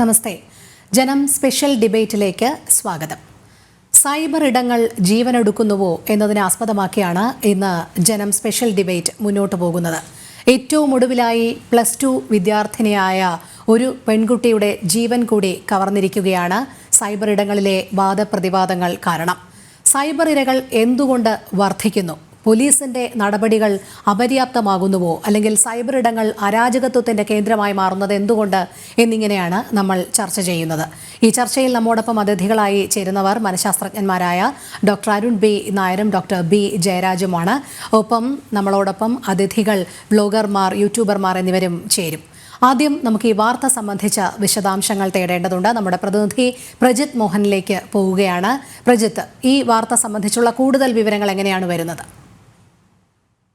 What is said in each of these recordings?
നമസ്തേ. ജനം സ്പെഷ്യൽ ഡിബേറ്റിലേക്ക് സ്വാഗതം. സൈബർ ഇടങ്ങൾ ജീവനെടുക്കുന്നുവോ എന്നതിനെ ആസ്പദമാക്കിയാണ് ഇന്ന് ജനം സ്പെഷ്യൽ ഡിബേറ്റ് മുന്നോട്ട് പോകുന്നത്. ഏറ്റവും ഒടുവിലായി പ്ലസ് ടു വിദ്യാർത്ഥിനിയായ ഒരു പെൺകുട്ടിയുടെ ജീവൻ കൂടി കവർന്നിരിക്കുകയാണ് സൈബർ ഇടങ്ങളിലെ വാദപ്രതിവാദങ്ങൾ കാരണം. സൈബർ ഇരകൾ എന്തുകൊണ്ട് വർദ്ധിക്കുന്നു? പോലീസിന്റെ നടപടികൾ അപര്യാപ്തമാകുന്നുവോ? അല്ലെങ്കിൽ സൈബർ ഇടങ്ങൾ അരാജകത്വത്തിന്റെ കേന്ദ്രമായി മാറുന്നത് എന്തുകൊണ്ട് എന്നിങ്ങനെയാണ് നമ്മൾ ചർച്ച ചെയ്യുന്നത്. ഈ ചർച്ചയിൽ നമ്മോടൊപ്പം അതിഥികളായി ചേരുന്നവർ മനഃശാസ്ത്രജ്ഞന്മാരായ ഡോക്ടർ അരുൺ ബി നായരും ഡോക്ടർ ബി ജയരാജുമാണ്. ഒപ്പം നമ്മളോടൊപ്പം അതിഥികൾ ബ്ലോഗർമാർ യൂട്യൂബർമാർ എന്നിവരും ചേരും. ആദ്യം നമുക്ക് ഈ വാർത്ത സംബന്ധിച്ച വിശദാംശങ്ങൾ തേടേണ്ടതുണ്ട്. നമ്മുടെ പ്രതിനിധി പ്രജിത് മോഹനിലേക്ക് പോവുകയാണ്. പ്രജിത്ത് ഈ വാർത്ത സംബന്ധിച്ചുള്ള കൂടുതൽ വിവരങ്ങൾ എങ്ങനെയാണ് വരുന്നത്?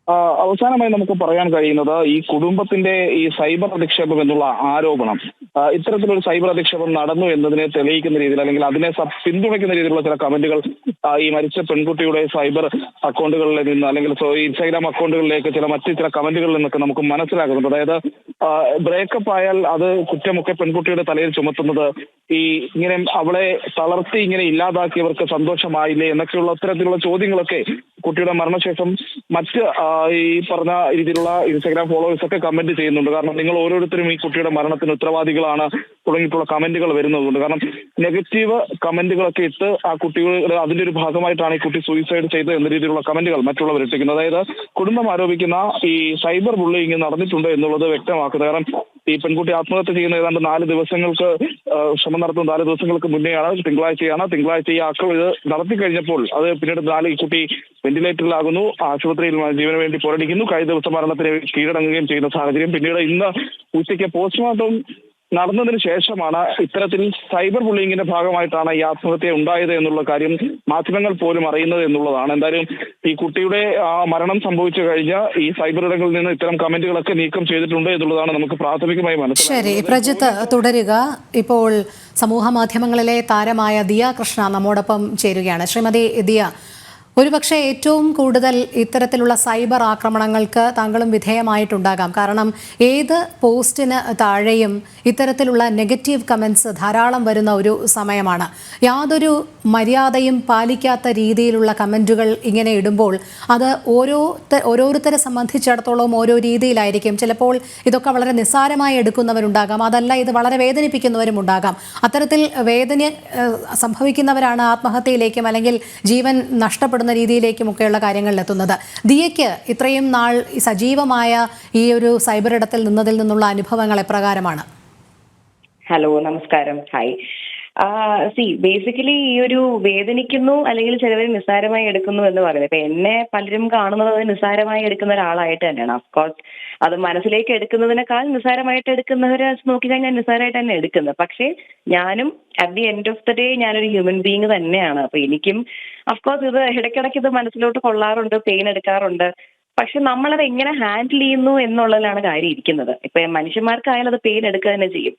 അവസാനമായി നമുക്ക് പറയാൻ കഴിയുന്നത് ഈ കുടുംബത്തിന്റെ ഈ സൈബർ അധിക്ഷേപം എന്നുള്ള ആരോപണം. ഇത്തരത്തിലൊരു സൈബർ അധിക്ഷേപം നടന്നു എന്നതിനെ തെളിയിക്കുന്ന രീതിയിൽ അല്ലെങ്കിൽ അതിനെ പിന്തുണയ്ക്കുന്ന രീതിയിലുള്ള ചില കമന്റുകൾ ഈ മരിച്ച പെൺകുട്ടിയുടെ സൈബർ അക്കൗണ്ടുകളിൽ നിന്ന് അല്ലെങ്കിൽ ഇൻസ്റ്റാഗ്രാം അക്കൗണ്ടുകളിലേക്ക് ചില മറ്റ് ചില കമന്റുകളിൽ നിന്നൊക്കെ നമുക്ക് മനസ്സിലാക്കുന്നുണ്ട് അതായത് ബ്രേക്കപ്പ് ആയാൽ അത് കുറ്റമൊക്കെ പെൺകുട്ടിയുടെ തലയിൽ ചുമത്തുന്നത് ഈ ഇങ്ങനെ അവളെ തളർത്തി ഇങ്ങനെ ഇല്ലാതാക്കിയവർക്ക് സന്തോഷമായില്ലേ എന്നൊക്കെയുള്ള അത്തരത്തിലുള്ള ചോദ്യങ്ങളൊക്കെ കുട്ടിയുടെ മരണശേഷം മറ്റ് ഈ പറഞ്ഞ രീതിയിലുള്ള ഇൻസ്റ്റാഗ്രാം ഫോളോവേഴ്സ് ഒക്കെ കമന്റ് ചെയ്യുന്നുണ്ട്. കാരണം നിങ്ങൾ ഓരോരുത്തരും ഈ കുട്ടിയുടെ മരണത്തിന് ഉത്തരവാദികളാണ് തുടങ്ങിയിട്ടുള്ള കമന്റുകൾ വരുന്നതുകൊണ്ട്. കാരണം നെഗറ്റീവ് കമന്റുകളൊക്കെ ഇട്ട് ആ കുട്ടികളുടെ അതിന്റെ ഒരു ഭാഗമായിട്ടാണ് ഈ കുട്ടി സൂയിസൈഡ് ചെയ്തത് എന്ന രീതിയിലുള്ള കമന്റുകൾ മറ്റുള്ളവർ ഇട്ടിരിക്കുന്നത്. അതായത് കുടുംബം ആരോപിക്കുന്ന ഈ സൈബർ ബുള്ളിങ് നടന്നിട്ടുണ്ട് എന്നുള്ളത് വ്യക്തമാക്കുന്നത്. കാരണം ഈ പെൺകുട്ടി ആത്മഹത്യ ചെയ്യുന്ന ഏതാണ്ട് നാല് ദിവസങ്ങൾക്ക് ശ്രമം നടത്തുന്ന നാല് ദിവസങ്ങൾക്ക് മുന്നേയാണ് തിങ്കളാഴ്ചയാണ്. തിങ്കളാഴ്ച ഈ ആക്രമണം ഇത് നടത്തി കഴിഞ്ഞപ്പോൾ അത് പിന്നീട് നാല് ഈ കുട്ടി വെന്റിലേറ്ററിലാകുന്നു. ആശുപത്രിയിൽ ജീവന് വേണ്ടി പോരടിക്കുന്നു. കഴിഞ്ഞ ദിവസം മരണത്തിന് കീഴടങ്ങുകയും ചെയ്യുന്ന സാഹചര്യം പിന്നീട് ഇന്ന് ഉച്ചയ്ക്ക് പോസ്റ്റ്മോർട്ടം നടന്നതിന് ശേഷമാണ് ഇത്തരത്തിൽ സൈബർ ബുള്ളിങ്ങിന്റെ ഭാഗമായിട്ടാണ് ഈ ആത്മഹത്യ ഉണ്ടായത് എന്നുള്ള കാര്യം മാധ്യമങ്ങൾ പോലും അറിയുന്നത് എന്നുള്ളതാണ്. എന്തായാലും ഈ കുട്ടിയുടെ ആ മരണം സംഭവിച്ചു കഴിഞ്ഞ ഈ സൈബർ ഇടങ്ങളിൽ നിന്ന് ഇത്തരം കമന്റുകളൊക്കെ നീക്കം ചെയ്തിട്ടുണ്ട് എന്നുള്ളതാണ് നമുക്ക് പ്രാഥമികമായി ശരി മനസ്സിലാക്കുന്നത് പ്രജിത്ത് തുടരുക. ഇപ്പോൾ സമൂഹ മാധ്യമങ്ങളിലെ താരമായ ദിയ കൃഷ്ണ നമ്മോടൊപ്പം ചേരുകയാണ്. ശ്രീമതി ദിയ ഒരുപക്ഷെ ഏറ്റവും കൂടുതൽ ഇത്തരത്തിലുള്ള സൈബർ ആക്രമണങ്ങൾക്ക് താങ്കളും വിധേയമായിട്ടുണ്ടാകാം. കാരണം ഏത് പോസ്റ്റിന് താഴെയും ഇത്തരത്തിലുള്ള നെഗറ്റീവ് കമൻസ് ധാരാളം വരുന്ന ഒരു സമയമാണ്. യാതൊരു മര്യാദയും പാലിക്കാത്ത രീതിയിലുള്ള കമന്റുകൾ ഇങ്ങനെ ഇടുമ്പോൾ അത് ഓരോ ഓരോരുത്തരെ സംബന്ധിച്ചിടത്തോളം ഓരോ രീതിയിലായിരിക്കും. ചിലപ്പോൾ ഇതൊക്കെ വളരെ നിസ്സാരമായി എടുക്കുന്നവരുണ്ടാകാം. അതല്ല ഇത് വളരെ വേദനിപ്പിക്കുന്നവരും ഉണ്ടാകാം. അത്തരത്തിൽ വേദന സംഭവിക്കുന്നവരാണ് ആത്മഹത്യയിലേക്കും അല്ലെങ്കിൽ ജീവൻ നഷ്ടപ്പെടുന്ന രീതിയിലേക്കും ഒക്കെയുള്ള കാര്യങ്ങളിൽ എത്തുന്നത് ദിയയ്ക്ക് ഇത്രയും നാൾ സജീവമായ ഈ ഒരു സൈബർ ഇടത്തിൽ നിന്നതിൽ നിന്നുള്ള അനുഭവങ്ങൾ എപ്രകാരമാണ്? ഹലോ നമസ്കാരം. ഹായ്. സി ബേസിക്കലി ഈ ഒരു വേദനിക്കുന്നു അല്ലെങ്കിൽ ചിലവർ നിസ്സാരമായി എടുക്കുന്നു എന്ന് പറയുന്നത്. ഇപ്പൊ എന്നെ പലരും കാണുന്നത് നിസ്സാരമായി എടുക്കുന്ന ഒരാളായിട്ട് തന്നെയാണ്. അഫ്കോഴ്സ് അത് മനസ്സിലേക്ക് എടുക്കുന്നതിനേക്കാൾ നിസ്സാരമായിട്ട് എടുക്കുന്നവരെ നോക്കി ഞാൻ നിസ്സാരമായിട്ട് തന്നെ എടുക്കുന്നത്. പക്ഷേ ഞാനും at the end of the day ഞാനൊരു ഹ്യൂമൻ ബീങ് തന്നെയാണ്. അപ്പൊ എനിക്കും അഫ്കോഴ്സ് ഇത് ഇടയ്ക്കിടയ്ക്ക് ഇത് മനസ്സിലോട്ട് കൊള്ളാറുണ്ട് പെയിൻ എടുക്കാറുണ്ട്. പക്ഷെ നമ്മളത് എങ്ങനെ ഹാൻഡിൽ ചെയ്യുന്നു എന്നുള്ളതിലാണ് കാര്യം ഇരിക്കുന്നത്. ഇപ്പൊ മനുഷ്യന്മാർക്കായാലും അത് പെയിൻ എടുക്കുക തന്നെ ചെയ്യും.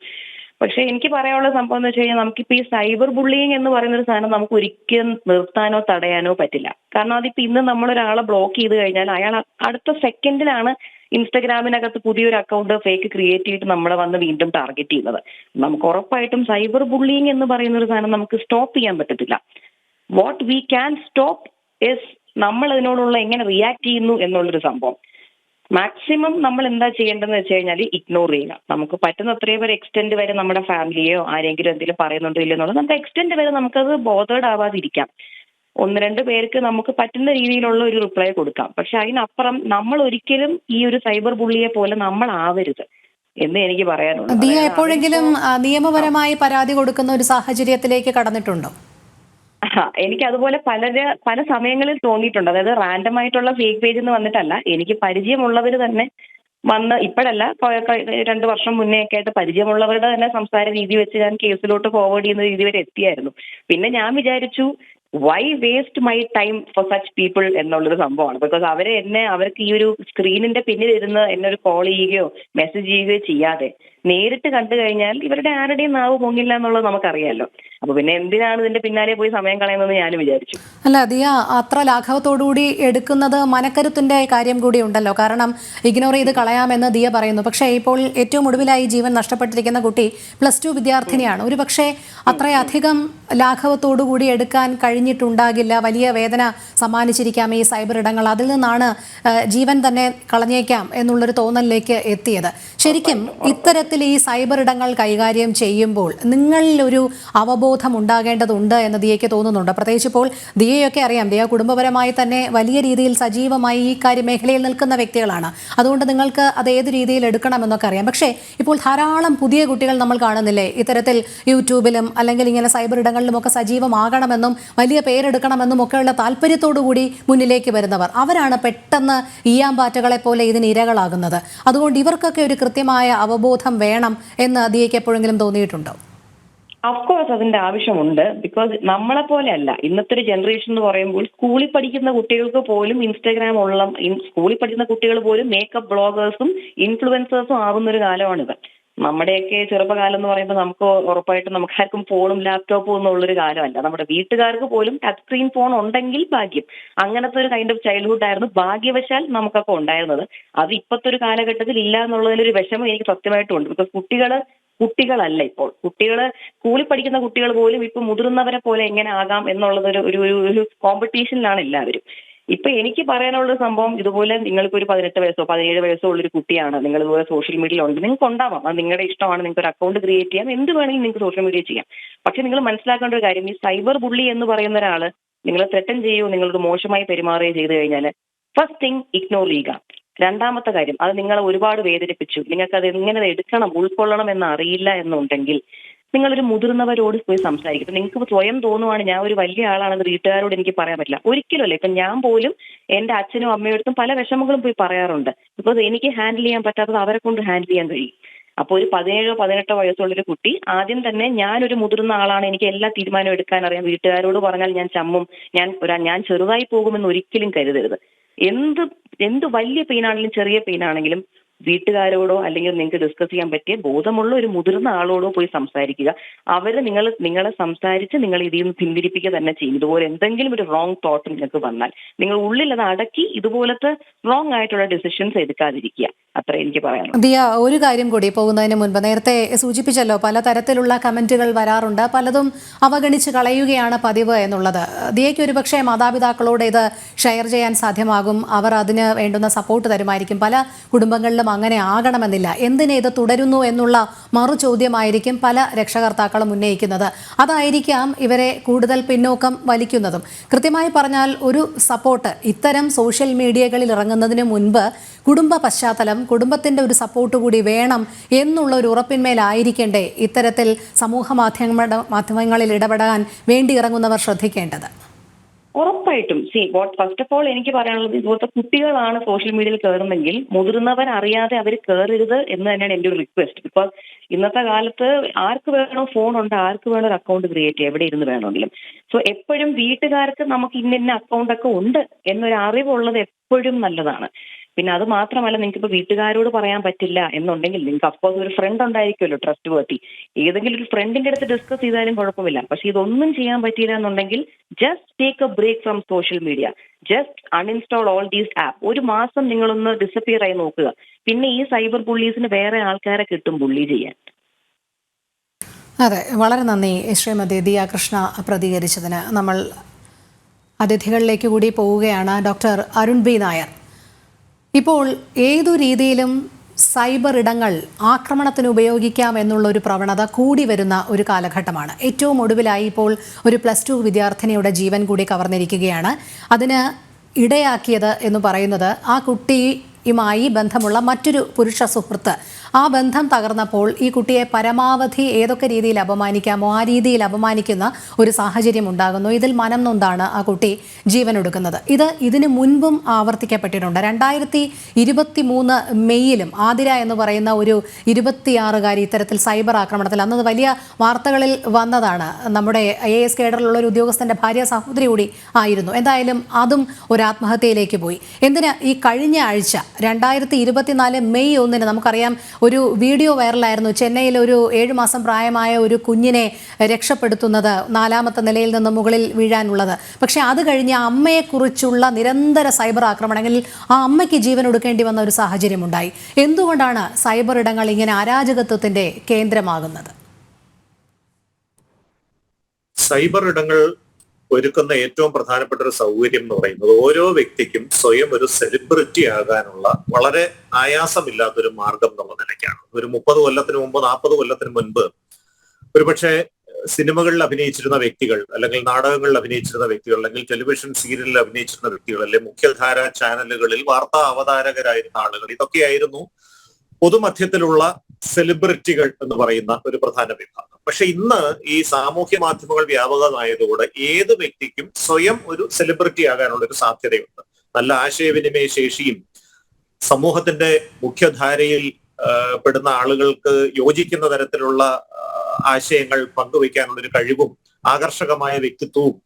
പക്ഷെ എനിക്ക് പറയാനുള്ള സംഭവം എന്ന് വെച്ച് കഴിഞ്ഞാൽ നമുക്കിപ്പോ ഈ സൈബർ ബുള്ളിങ് എന്ന് പറയുന്ന ഒരു സാധനം നമുക്ക് ഒരിക്കലും നിർത്താനോ തടയാനോ പറ്റില്ല. കാരണം അതിപ്പോ ഇന്ന് നമ്മൾ ഒരാളെ ബ്ലോക്ക് ചെയ്ത് കഴിഞ്ഞാൽ അയാൾ അടുത്ത സെക്കൻഡിലാണ് ഇൻസ്റ്റഗ്രാമിനകത്ത് പുതിയൊരു അക്കൗണ്ട് ഫേക്ക് ക്രിയേറ്റ് ചെയ്തിട്ട് നമ്മളെ വന്ന് വീണ്ടും ടാർഗറ്റ് ചെയ്യുന്നത്. നമുക്ക് ഉറപ്പായിട്ടും സൈബർ ബുള്ളിങ് എന്ന് പറയുന്ന ഒരു സാധനം നമുക്ക് സ്റ്റോപ്പ് ചെയ്യാൻ പറ്റത്തില്ല. What we can stop is നമ്മൾ അതിനോടുള്ള എങ്ങനെ റിയാക്ട് ചെയ്യുന്നു എന്നുള്ളൊരു സംഭവം. മാക്സിമം നമ്മൾ എന്താ ചെയ്യേണ്ടതെന്ന് വെച്ച് കഴിഞ്ഞാൽ ഇഗ്നോർ ചെയ്യുക. നമുക്ക് പറ്റുന്ന അത്രയും വരെ എക്സ്റ്റെൻഡ് വരെ നമ്മുടെ ഫാമിലിയോ ആരെങ്കിലും എന്തെങ്കിലും പറയുന്നുണ്ടോ ഇല്ലെന്നുള്ളത് നമുക്ക് എക്സ്റ്റെൻഡ് വരെ നമുക്കത് ബോധേഡ് ആവാതിരിക്കാം. ഒന്ന് രണ്ട് പേർക്ക് നമുക്ക് പറ്റുന്ന രീതിയിലുള്ള ഒരു റിപ്ലൈ കൊടുക്കാം. പക്ഷെ അതിനപ്പുറം നമ്മൾ ഒരിക്കലും ഈ ഒരു സൈബർ ബുള്ളിയെ പോലെ നമ്മൾ ആവരുത് എന്ന് എനിക്ക് അതായത് എപ്പോഴെങ്കിലും നിയമപരമായി പരാതി കൊടുക്കുന്ന ഒരു സാഹചര്യത്തിലേക്ക് കടന്നിട്ടുണ്ടോ? എനിക്ക് അതുപോലെ പലര് പല സമയങ്ങളിൽ തോന്നിയിട്ടുണ്ട്. അതായത് റാൻഡം ആയിട്ടുള്ള ഫേക്ക് പേജ് എന്ന് വന്നിട്ടല്ല എനിക്ക് പരിചയമുള്ളവർ തന്നെ വന്ന് ഇപ്പോഴല്ല രണ്ട് വർഷം മുന്നേ ഒക്കെ ആയിട്ട് പരിചയമുള്ളവരുടെ തന്നെ സംസാര രീതി വെച്ച് ഞാൻ കേസിലോട്ട് ഫോർവേഡ് ചെയ്യുന്ന രീതി വരെ എത്തിയായിരുന്നു. പിന്നെ ഞാൻ വിചാരിച്ചു why waste my time for such people എന്നുള്ളൊരു സംഭവമാണ്. ബിക്കോസ് അവരെ എന്നെ അവർക്ക് ഈ ഒരു സ്ക്രീനിന്റെ പിന്നിൽ ഇരുന്ന് എന്നെ ഒരു കോൾ ചെയ്യുകയോ മെസ്സേജ് ചെയ്യുകയോ ചെയ്യാതെ. നേരിട്ട് കണ്ടു കഴിഞ്ഞാൽ ഇവരുടെ ആരുടെയും നാവ് പൊങ്ങില്ല എന്നുള്ളത് നമുക്കറിയാലോ. അപ്പൊ പിന്നെ എന്തിനാണ് ഇതിന്റെ പിന്നാലെ പോയി സമയം കളയുന്നതെന്ന് ഞാനും വിചാരിച്ചു. അല്ല ദിയ അത്ര ലാഘവത്തോടുകൂടി എടുക്കുന്നത് മനക്കരുത്തിന്റെ കാര്യം കൂടി ഉണ്ടല്ലോ. കാരണം ഇഗ്നോർ ചെയ്ത് കളയാമെന്ന് ദിയ പറയുന്നു. പക്ഷേ ഇപ്പോൾ ഏറ്റവും ഒടുവിലായി ജീവൻ നഷ്ടപ്പെട്ടിരിക്കുന്ന കുട്ടി പ്ലസ് ടു വിദ്യാർത്ഥിനിയാണ്. ഒരു പക്ഷേ അത്രയധികം ലാഘവത്തോടുകൂടി എടുക്കാൻ കഴിഞ്ഞിട്ടുണ്ടാകില്ല. വലിയ വേദന സമ്മാനിച്ചിരിക്കാം ഈ സൈബർ ഇടങ്ങൾ. അതിൽ നിന്നാണ് ജീവൻ തന്നെ കളഞ്ഞേക്കാം എന്നുള്ളൊരു തോന്നലിലേക്ക് എത്തിയത്. ശരിക്കും ഇത്തരത്തിൽ ഈ സൈബർ ഇടങ്ങൾ കൈകാര്യം ചെയ്യുമ്പോൾ നിങ്ങളിൽ ഒരു അവബോധം ഉണ്ടാകേണ്ടതുണ്ട് എന്ന് ദിയയ്ക്ക് തോന്നുന്നുണ്ട്. പ്രത്യേകിച്ച് ഇപ്പോൾ ദിയയൊക്കെ അറിയാം. ദിയ കുടുംബപരമായി തന്നെ വലിയ രീതിയിൽ സജീവമായി ഈ കാര്യമേഖലയിൽ നിൽക്കുന്ന വ്യക്തികളാണ്. അതുകൊണ്ട് നിങ്ങൾക്ക് അത് ഏത് രീതിയിൽ എടുക്കണമെന്നൊക്കെ അറിയാം. പക്ഷേ ഇപ്പോൾ ധാരാളം പുതിയ കുട്ടികൾ നമ്മൾ കാണുന്നില്ലേ? ഇത്തരത്തിൽ യൂട്യൂബിലും അല്ലെങ്കിൽ ഇങ്ങനെ സൈബർ ഇടങ്ങളിലും ഒക്കെ സജീവമാകണമെന്നും വലിയ പേരെടുക്കണമെന്നും ഒക്കെയുള്ള താല്പര്യത്തോടുകൂടി മുന്നിലേക്ക് വരുന്നവർ. അവരാണ് പെട്ടെന്ന് ഈയാമ്പാറ്റകളെ പോലെ ഇതിന് ഇരകളാകുന്നത്. അതുകൊണ്ട് ഇവർക്കൊക്കെ ഒരു കൃത്യമായ അവബോധം വേണം എന്ന് ദിയയ്ക്ക് എപ്പോഴെങ്കിലും തോന്നിയിട്ടുണ്ടോ? അഫ്കോഴ്സ് അതിന്റെ ആവശ്യമുണ്ട്. ബിക്കോസ് നമ്മളെ പോലെ അല്ല ഇന്നത്തെ ഒരു ജനറേഷൻ എന്ന് പറയുമ്പോൾ സ്കൂളിൽ പഠിക്കുന്ന കുട്ടികൾക്ക് പോലും ഇൻസ്റ്റാഗ്രാം ഉള്ള സ്കൂളിൽ പഠിക്കുന്ന കുട്ടികൾ പോലും മേക്കപ്പ് ബ്ലോഗേഴ്സും ഇൻഫ്ലുവൻസേഴ്സും ആവുന്ന ഒരു കാലമാണിത്. നമ്മുടെയൊക്കെ ചെറുപ്പകാലം എന്ന് പറയുമ്പോൾ നമുക്ക് ഉറപ്പായിട്ടും നമുക്ക് ആർക്കും ഫോണും ലാപ്ടോപ്പും ഒന്നും ഉള്ളൊരു കാലമല്ല. നമ്മുടെ വീട്ടുകാർക്ക് പോലും ടച്ച് സ്ക്രീൻ ഫോൺ ഉണ്ടെങ്കിൽ ഭാഗ്യം. അങ്ങനത്തെ ഒരു കൈൻഡ് ഓഫ് ചൈൽഡ്ഹുഡ് ആയിരുന്നു ഭാഗ്യവശാൽ നമുക്കൊക്കെ ഉണ്ടായിരുന്നത്. അത് ഇപ്പോഴത്തെ ഒരു കാലഘട്ടത്തിൽ ഇല്ല എന്നുള്ളതിലൊരു വിഷമം എനിക്ക് സത്യമായിട്ടും ഉണ്ട് ബിക്കോസ് കുട്ടികൾ കുട്ടികളല്ല ഇപ്പോൾ. കുട്ടികൾ സ്കൂളിൽ പഠിക്കുന്ന കുട്ടികൾ പോലും ഇപ്പൊ മുതിർന്നവരെ പോലെ എങ്ങനെ ആകാം എന്നുള്ളത് ഒരു- ഒരു കോമ്പറ്റീഷനിലാണ് എല്ലാവരും. ഇപ്പൊ എനിക്ക് പറയാനുള്ള സംഭവം ഇതുപോലെ നിങ്ങൾക്ക് ഒരു പതിനെട്ട് വയസ്സോ പതിനേഴ് വയസ്സോ ഉള്ളൊരു കുട്ടിയാണ്. നിങ്ങൾ ഇതുപോലെ സോഷ്യൽ മീഡിയയിൽ ഉണ്ട്. നിങ്ങൾക്ക് ഉണ്ടാവാം. അത് നിങ്ങളുടെ ഇഷ്ടമാണ്. നിങ്ങൾക്ക് ഒരു അക്കൗണ്ട് ക്രിയേറ്റ് ചെയ്യാം. എന്ത് വേണമെങ്കിലും നിങ്ങൾക്ക് സോഷ്യൽ മീഡിയ ചെയ്യാം. പക്ഷെ നിങ്ങൾ മനസ്സിലാക്കേണ്ട ഒരു കാര്യം ഈ സൈബർ ബുള്ളി എന്ന് പറയുന്ന ഒരാൾ നിങ്ങളെ ത്രെട്ടൻ ചെയ്യുകയോ നിങ്ങളോട് മോശമായി പെരുമാറുകയോ ചെയ്തു കഴിഞ്ഞാൽ ഫസ്റ്റ് തിങ് ഇഗ്നോർ ചെയ്യുക. രണ്ടാമത്തെ കാര്യം അത് നിങ്ങളെ ഒരുപാട് വേദനിപ്പിച്ചു. നിങ്ങൾക്ക് അത് എങ്ങനെ എടുക്കണം ഉൾക്കൊള്ളണം എന്ന് അറിയില്ല എന്നുണ്ടെങ്കിൽ നിങ്ങളൊരു മുതിർന്നവരോട് പോയി സംസാരിക്കും നിങ്ങൾക്ക് സ്വയം തോന്നുവാണ് ഞാൻ ഒരു വലിയ ആളാണെന്ന് വീട്ടുകാരോട് എനിക്ക് പറയാൻ പറ്റില്ല. ഒരിക്കലുമല്ല. ഇപ്പൊ ഞാൻ പോലും എന്റെ അച്ഛനും അമ്മയും അടുത്തും പല വിഷമങ്ങളും പോയി പറയാറുണ്ട്. ഇപ്പൊ എനിക്ക് ഹാൻഡിൽ ചെയ്യാൻ പറ്റാത്തത് അവരെ കൊണ്ട് ഹാൻഡിൽ ചെയ്യാൻ കഴിയും. അപ്പോൾ ഒരു പതിനേഴോ പതിനെട്ടോ വയസ്സുള്ള ഒരു കുട്ടി ആദ്യം തന്നെ ഞാനൊരു മുതിർന്ന ആളാണ്. എനിക്ക് എല്ലാ തീരുമാനവും എടുക്കാൻ അറിയാം. വീട്ടുകാരോട് പറഞ്ഞാൽ ഞാൻ ചമ്മും ഞാൻ ഒരു ഞാൻ ചെറുതായി പോകുമെന്ന് ഒരിക്കലും കരുതരുത്. എന്ത് എന്ത് വലിയ പെയിനാണെങ്കിലും ചെറിയ പെയിനാണെങ്കിലും വീട്ടുകാരോടോ അല്ലെങ്കിൽ നിങ്ങൾക്ക് ഡിസ്കസ് ചെയ്യാൻ പറ്റിയ ബോധമുള്ള ഒരു മുതിർന്ന ആളോടോ പോയി സംസാരിക്കുക. അവർ നിങ്ങൾ നിങ്ങളെ സംസാരിച്ച് നിങ്ങൾ ഇതിൽ നിന്ന് പിന്തിരിപ്പിക്കുക തന്നെ ചെയ്യും. ഇതുപോലെ എന്തെങ്കിലും ഒരു റോങ് തോട്ട് നിങ്ങൾക്ക് വന്നാൽ നിങ്ങൾ ഉള്ളിൽ അത് അടക്കി ഇതുപോലത്തെ റോങ് ആയിട്ടുള്ള ഡിസിഷൻസ് എടുക്കാതിരിക്കുക. അത്ര എനിക്ക് പറയാനുള്ളൂ. ദിയ ഒരു കാര്യം കൂടി പോകുന്നതിന് മുൻപ് നേരത്തെ സൂചിപ്പിച്ചല്ലോ പല തരത്തിലുള്ള കമന്റുകൾ വരാറുണ്ട്. പലതും അവഗണിച്ച് കളയുകയാണ് പതിവ് എന്നുള്ളത്. ദിയയ്ക്ക് ഒരുപക്ഷെ മാതാപിതാക്കളോട് ഇത് ഷെയർ ചെയ്യാൻ സാധ്യമാകും. അവർ അതിന് വേണ്ടുന്ന സപ്പോർട്ട് തരുമായിരിക്കും. പല കുടുംബങ്ങളിലും അങ്ങനെ ആകണമെന്നില്ല. എന്തിനെ ഇത് തുടരുന്നു എന്നുള്ള മറു ചോദ്യമായിരിക്കും പല രക്ഷകർത്താക്കളും ഉന്നയിക്കുന്നത്. അതായിരിക്കാം ഇവരെ കൂടുതൽ പിന്നോക്കം വലിക്കുന്നതും. കൃത്യമായി പറഞ്ഞാൽ ഒരു സപ്പോർട്ട് ഇത്തരം സോഷ്യൽ മീഡിയകളിൽ ഇറങ്ങുന്നതിന് മുൻപ് കുടുംബ പശ്ചാത്തലം കുടുംബത്തിന്റെ ഒരു സപ്പോർട്ട് കൂടി വേണം എന്നുള്ള ഒരു ഉറപ്പിന്മേലായിരിക്കേണ്ടേ ഇത്തരത്തിൽ സമൂഹ മാധ്യമ മാധ്യമങ്ങളിൽ ഇടപെടാൻ വേണ്ടി ഇറങ്ങുന്നവർ ശ്രദ്ധിക്കേണ്ടത്. ഉറപ്പായിട്ടും. See what first of all എനിക്ക് പറയാനുള്ളത് ഇതുപോലത്തെ കുട്ടികളാണ് സോഷ്യൽ മീഡിയയിൽ കയറുന്നെങ്കിൽ മുതിർന്നവർ അറിയാതെ അവർ കയറരുത് എന്ന് തന്നെയാണ് എന്റെ ഒരു റിക്വസ്റ്റ് ബിക്കോസ് ഇന്നത്തെ കാലത്ത് ആർക്ക് വേണോ ഫോൺ ഉണ്ട് ആർക്ക് വേണോ ഒരു അക്കൗണ്ട് ക്രിയേറ്റ് ചെയ്യാം എവിടെ ഇരുന്ന് വേണമെങ്കിലും. സോ എപ്പോഴും വീട്ടുകാർക്ക് നമുക്ക് ഇന്ന ഇന്ന അക്കൗണ്ട് ഒക്കെ ഉണ്ട് എന്നൊരു അറിവുള്ളത് എപ്പോഴും നല്ലതാണ്. പിന്നെ അത് മാത്രമല്ല നിങ്ങൾക്ക് ഇപ്പൊ വീട്ടുകാരോട് പറയാൻ പറ്റില്ല എന്നുണ്ടെങ്കിൽ നിങ്ങൾക്ക് അഫ്കോഴ്സ് ഒരു ഫ്രണ്ട് ഉണ്ടായിരിക്കുമല്ലോ ട്രസ്റ്റ് വേർത്തി ഏതെങ്കിലും ഒരു ഫ്രണ്ടിന്റെ അടുത്ത് ഡിസ്കസ് ചെയ്താലും കുഴപ്പമില്ല. പക്ഷെ ഇതൊന്നും ചെയ്യാൻ പറ്റിയില്ല എന്നുണ്ടെങ്കിൽ just take a break from social media just uninstall all these app ഒരു മാസം നിങ്ങളൊന്ന് ഡിസപ്പിയർ ആയി നോക്കുക. പിന്നെ ഈ സൈബർ ബുള്ളീസിന് വേറെ ആൾക്കാരെ കിട്ടും ബുള്ളി ചെയ്യാൻ. അതെ വളരെ നന്ദി ശ്രീമതി ദിയ കൃഷ്ണ പ്രതികരിച്ചതിന്. നമ്മൾ അതിഥികളിലേക്ക് കൂടി പോവുകയാണ്. Doctor Arun B Nair. ഇപ്പോൾ ഏതു രീതിയിലും സൈബർ ഇടങ്ങൾ ആക്രമണത്തിന് ഉപയോഗിക്കാം എന്നുള്ള ഒരു പ്രവണത കൂടി വരുന്ന ഒരു കാലഘട്ടമാണ്. ഏറ്റവും ഒടുവിലായി ഇപ്പോൾ ഒരു പ്ലസ് ടു വിദ്യാർത്ഥിനിയുടെ ജീവൻ കൂടി കവർന്നിരിക്കുകയാണ്. അതിന് ഇടയാക്കിയത് എന്ന് പറയുന്നത് ആ കുട്ടിയുമായി ബന്ധമുള്ള മറ്റൊരു പുരുഷ സുഹൃത്ത്. ആ ബന്ധം തകർന്നപ്പോൾ ഈ കുട്ടിയെ പരമാവധി ഏതൊക്കെ രീതിയിൽ അപമാനിക്കാമോ ആ രീതിയിൽ അപമാനിക്കുന്ന ഒരു സാഹചര്യം ഉണ്ടാകുന്നു. ഇതിൽ മനം നൊന്താണ് ആ കുട്ടി ജീവനൊടുക്കുന്നത്. ഇത് ഇതിനു മുൻപും ആവർത്തിക്കപ്പെട്ടിട്ടുണ്ട്. രണ്ടായിരത്തി ഇരുപത്തി മൂന്ന് മെയ്യിലും ആതിര എന്ന് പറയുന്ന ഒരു ഇരുപത്തിയാറുകാരി ഇത്തരത്തിൽ സൈബർ ആക്രമണത്തിൽ അന്നത് വലിയ വാർത്തകളിൽ വന്നതാണ്. നമ്മുടെ എ എസ് കേഡറിലുള്ള ഒരു ഉദ്യോഗസ്ഥന്റെ ഭാര്യ സഹോദരി കൂടി ആയിരുന്നു. എന്തായാലും അതും ഒരു ആത്മഹത്യയിലേക്ക് പോയി. എന്തിനാ ഈ കഴിഞ്ഞ ആഴ്ച രണ്ടായിരത്തി ഇരുപത്തിനാല് മെയ് ഒന്നിന് നമുക്കറിയാം ഒരു വീഡിയോ വൈറലായിരുന്നു. ചെന്നൈയിൽ ഒരു ഏഴ് മാസം പ്രായമായ ഒരു കുഞ്ഞിനെ രക്ഷപ്പെടുത്തുന്നത് നാലാമത്തെ നിലയിൽ നിന്ന് മുകളിൽ വീഴാനുള്ളത്. പക്ഷേ അത് കഴിഞ്ഞ് അമ്മയെക്കുറിച്ചുള്ള നിരന്തര സൈബർ ആക്രമണങ്ങളിൽ ആ അമ്മയ്ക്ക് ജീവൻ ഒടുക്കേണ്ടി വന്ന ഒരു സാഹചര്യമുണ്ടായി. എന്തുകൊണ്ടാണ് സൈബർ ഇടങ്ങൾ ഇങ്ങനെ അരാജകത്വത്തിന്റെ കേന്ദ്രമാകുന്നത്? സൈബർ ഇടങ്ങൾ ഒരുക്കുന്ന ഏറ്റവും പ്രധാനപ്പെട്ട ഒരു സൗകര്യം എന്ന് പറയുന്നത് ഓരോ വ്യക്തിക്കും സ്വയം ഒരു സെലിബ്രിറ്റി ആകാനുള്ള വളരെ ആയാസമില്ലാത്തൊരു മാർഗം എന്നുള്ള നിലയ്ക്കാണ്. ഒരു മുപ്പത് കൊല്ലത്തിന് മുമ്പ് നാൽപ്പത് കൊല്ലത്തിന് മുൻപ് ഒരുപക്ഷെ സിനിമകളിൽ അഭിനയിച്ചിരുന്ന വ്യക്തികൾ അല്ലെങ്കിൽ നാടകങ്ങളിൽ അഭിനയിച്ചിരുന്ന വ്യക്തികൾ അല്ലെങ്കിൽ ടെലിവിഷൻ സീരിയലിൽ അഭിനയിച്ചിരുന്ന വ്യക്തികൾ അല്ലെങ്കിൽ മുഖ്യധാര ചാനലുകളിൽ വാർത്താ അവതാരകരായിരുന്ന ആളുകൾ ഇതൊക്കെയായിരുന്നു പൊതുമധ്യത്തിലുള്ള സെലിബ്രിറ്റികൾ എന്ന് പറയുന്ന ഒരു പ്രധാന വിഭാഗം. പക്ഷെ ഇന്ന് ഈ സാമൂഹ്യ മാധ്യമങ്ങൾ വ്യാപകമായതുകൊണ്ട് ഏത് വ്യക്തിക്കും സ്വയം ഒരു സെലിബ്രിറ്റി ആകാനുള്ള ഒരു സാധ്യതയുണ്ട്. നല്ല ആശയവിനിമയ ശേഷിയും സമൂഹത്തിന്റെ മുഖ്യധാരയിൽ പെടുന്ന ആളുകൾക്ക് യോജിക്കുന്ന തരത്തിലുള്ള ആശയങ്ങൾ പങ്കുവയ്ക്കാനുള്ള ഒരു കഴിവും ആകർഷകമായ വ്യക്തിത്വവും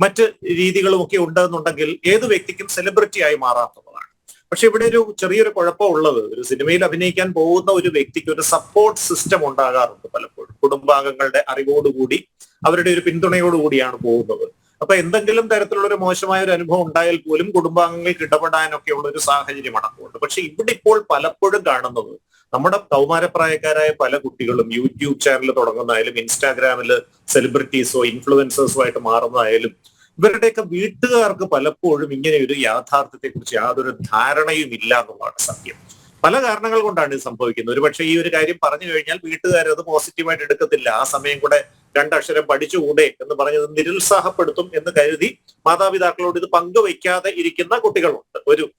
മറ്റ് രീതികളും ഒക്കെ ഉണ്ടെന്നുണ്ടെങ്കിൽ ഏത് വ്യക്തിക്കും സെലിബ്രിറ്റി ആയി മാറാത്തതാണ്. പക്ഷെ ഇവിടെ ഒരു ചെറിയൊരു കുഴപ്പമുള്ളത്. ഒരു സിനിമയിൽ അഭിനയിക്കാൻ പോകുന്ന ഒരു വ്യക്തിക്ക് ഒരു സപ്പോർട്ട് സിസ്റ്റം ഉണ്ടാകാറുണ്ട് പലപ്പോഴും. കുടുംബാംഗങ്ങളുടെ അറിവോടുകൂടി അവരുടെ ഒരു പിന്തുണയോടുകൂടിയാണ് പോകുന്നത്. അപ്പൊ എന്തെങ്കിലും തരത്തിലുള്ള ഒരു മോശമായ ഒരു അനുഭവം ഉണ്ടായാൽ പോലും കുടുംബാംഗങ്ങൾക്ക് ഇടപെടാനൊക്കെ ഉള്ള ഒരു സാഹചര്യം അടക്കമുണ്ട് പക്ഷെ ഇവിടെ ഇപ്പോൾ പലപ്പോഴും കാണുന്നത് നമ്മുടെ കൗമാരപ്രായക്കാരായ പല കുട്ടികളും യൂട്യൂബ് ചാനൽ തുടങ്ങുന്നതായാലും ഇൻസ്റ്റാഗ്രാമിൽ സെലിബ്രിറ്റീസോ ഇൻഫ്ലുവൻസേഴ്സോ ആയിട്ട് മാറുന്നതായാലും ഇവരുടെയൊക്കെ വീട്ടുകാർക്ക് പലപ്പോഴും ഇങ്ങനെ ഒരു യാഥാർത്ഥ്യത്തെ കുറിച്ച് യാതൊരു ധാരണയും ഇല്ല എന്നുള്ളതാണ് സത്യം. പല കാരണങ്ങൾ കൊണ്ടാണ് ഇത് സംഭവിക്കുന്നത്. ഒരുപക്ഷെ ഈ ഒരു കാര്യം പറഞ്ഞു കഴിഞ്ഞാൽ വീട്ടുകാർ അത് പോസിറ്റീവായിട്ട് എടുക്കത്തില്ല. ആ സമയം കൂടെ രണ്ടക്ഷരം പഠിച്ചുകൂടെ എന്ന് പറഞ്ഞത് നിരുത്സാഹപ്പെടുത്തും എന്ന് കരുതി മാതാപിതാക്കളോട് ഇത് പങ്കുവയ്ക്കാതെ ഇരിക്കുന്ന കുട്ടികളുണ്ട്. ഒരു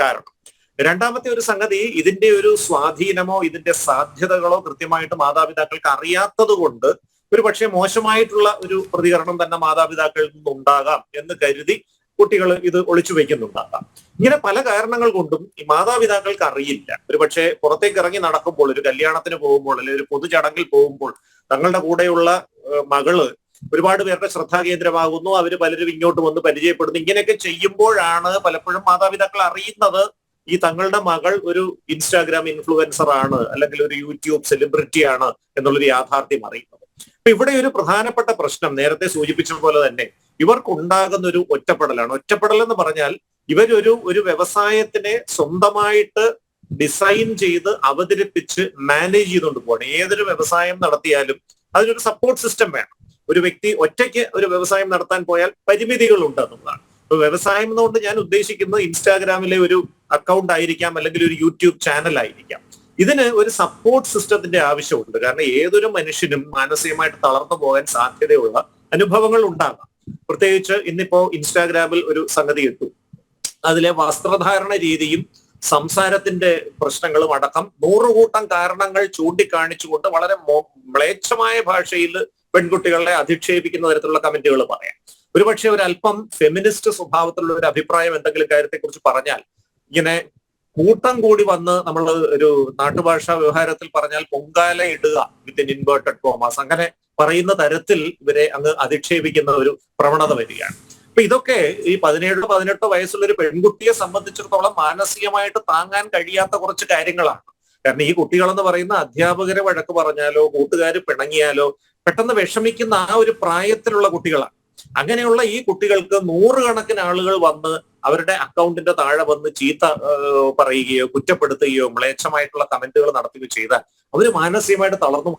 കാരണം. രണ്ടാമത്തെ ഒരു സംഗതി ഇതിന്റെ ഒരു സ്വാധീനമോ ഇതിന്റെ സാധ്യതകളോ കൃത്യമായിട്ട് മാതാപിതാക്കൾക്ക് അറിയാത്തത് കൊണ്ട് ഒരു പക്ഷേ മോശമായിട്ടുള്ള ഒരു പ്രതികരണം തന്നെ മാതാപിതാക്കളിൽ നിന്നുണ്ടാകാം എന്ന് കരുതി കുട്ടികൾ ഇത് ഒളിച്ചു വെക്കുന്നുണ്ടാകാം ഇങ്ങനെ പല കാരണങ്ങൾ കൊണ്ടും ഈ മാതാപിതാക്കൾക്ക് അറിയില്ല. ഒരു പക്ഷേ പുറത്തേക്ക് ഇറങ്ങി നടക്കുമ്പോൾ ഒരു കല്യാണത്തിന് പോകുമ്പോൾ അല്ലെങ്കിൽ ഒരു പൊതുചടങ്ങിൽ പോകുമ്പോൾ തങ്ങളുടെ കൂടെയുള്ള മകൾ ഒരുപാട് പേരുടെ ശ്രദ്ധാകേന്ദ്രമാകുന്നു അവർ പലരും ഇങ്ങോട്ട് വന്ന് പരിചയപ്പെടുന്നു. ഇങ്ങനെയൊക്കെ ചെയ്യുമ്പോഴാണ് പലപ്പോഴും മാതാപിതാക്കൾ അറിയുന്നത് ഈ തങ്ങളുടെ മകൾ ഒരു ഇൻസ്റ്റാഗ്രാം ഇൻഫ്ലുവൻസർ ആണ് അല്ലെങ്കിൽ ഒരു യൂട്യൂബ് സെലിബ്രിറ്റി ആണ് എന്നുള്ളൊരു യാഥാർത്ഥ്യം അറിയുന്നത്. ഇവിടെ ഒരു പ്രധാനപ്പെട്ട പ്രശ്നം നേരത്തെ സൂചിപ്പിച്ച പോലെ തന്നെ ഇവർക്കുണ്ടാകുന്ന ഒരു ഒറ്റപ്പെടലാണ്. ഒറ്റപ്പെടൽ എന്ന് പറഞ്ഞാൽ ഇവരൊരു ഒരു വ്യവസായത്തിനെ സ്വന്തമായിട്ട് ഡിസൈൻ ചെയ്ത് അവതരിപ്പിച്ച് മാനേജ് ചെയ്തുകൊണ്ട് പോകണം ഏതൊരു വ്യവസായം നടത്തിയാലും അതിനൊരു സപ്പോർട്ട് സിസ്റ്റം വേണം. ഒരു വ്യക്തി ഒറ്റയ്ക്ക് ഒരു വ്യവസായം നടത്താൻ പോയാൽ പരിമിതികൾ ഉണ്ട് എന്നുള്ളതാണ്. ഇപ്പൊ വ്യവസായം എന്നുകൊണ്ട് ഞാൻ ഉദ്ദേശിക്കുന്നത് ഇൻസ്റ്റാഗ്രാമിലെ ഒരു അക്കൗണ്ട് ആയിരിക്കാം അല്ലെങ്കിൽ ഒരു യൂട്യൂബ് ചാനൽ ആയിരിക്കാം. ഇതിന് ഒരു സപ്പോർട്ട് സിസ്റ്റത്തിന്റെ ആവശ്യമുണ്ട്. കാരണം ഏതൊരു മനുഷ്യനും മാനസികമായിട്ട് തളർന്നു പോകാൻ സാധ്യതയുള്ള അനുഭവങ്ങൾ ഉണ്ടാകാം. പ്രത്യേകിച്ച് ഇന്നിപ്പോ ഇൻസ്റ്റാഗ്രാമിൽ ഒരു സംഗതി ഇട്ടു. അതിലെ വസ്ത്രധാരണ രീതിയും സംസാരത്തിന്റെ പ്രശ്നങ്ങളും അടക്കം നൂറുകൂട്ടം കാരണങ്ങൾ ചൂണ്ടിക്കാണിച്ചുകൊണ്ട് വളരെ മ്ലേച്ഛമായ ഭാഷയിൽ പെൺകുട്ടികളെ അധിക്ഷേപിക്കുന്ന തരത്തിലുള്ള കമന്റുകൾ പറയാം. ഒരുപക്ഷെ ഒരു അല്പം ഫെമിനിസ്റ്റ് സ്വഭാവത്തിലുള്ള ഒരു അഭിപ്രായം എന്തെങ്കിലും കാര്യത്തെക്കുറിച്ച് പറഞ്ഞാൽ ഇങ്ങനെ കൂട്ടം കൂടി വന്ന് നമ്മൾ ഒരു നാട്ടുഭാഷാ വ്യവഹാരത്തിൽ പറഞ്ഞാൽ പൊങ്കാല ഇടുക വിത്ത് ഇൻ ഇൻവേർട്ടഡ് കോമാസ് അങ്ങനെ പറയുന്ന തരത്തിൽ ഇവരെ അങ്ങ് അധിക്ഷേപിക്കുന്ന ഒരു പ്രവണത വരികയാണ്. അപ്പൊ ഇതൊക്കെ ഈ പതിനേഴോ പതിനെട്ടോ വയസ്സുള്ള ഒരു പെൺകുട്ടിയെ സംബന്ധിച്ചിടത്തോളം മാനസികമായിട്ട് താങ്ങാൻ കഴിയാത്ത കുറച്ച് കാര്യങ്ങളാണ്. കാരണം ഈ കുട്ടികളെന്ന് പറയുന്ന അധ്യാപകരെ വഴക്ക് പറഞ്ഞാലോ കൂട്ടുകാർ പിണങ്ങിയാലോ പെട്ടെന്ന് വിഷമിക്കുന്ന ആ ഒരു പ്രായത്തിലുള്ള കുട്ടികളാണ്. അങ്ങനെയുള്ള ഈ കുട്ടികൾക്ക് നൂറുകണക്കിന് ആളുകൾ വന്ന് അവരുടെ അക്കൗണ്ടിന്റെ താഴെ വന്ന് ചീത്ത പറയുകയോ കുറ്റപ്പെടുത്തുകയോ മ്ലേച്ഛമായിട്ടുള്ള കമന്റുകൾ നടത്തുകയോ ചെയ്താൽ അവർ മാനസികമായിട്ട് തളർന്നു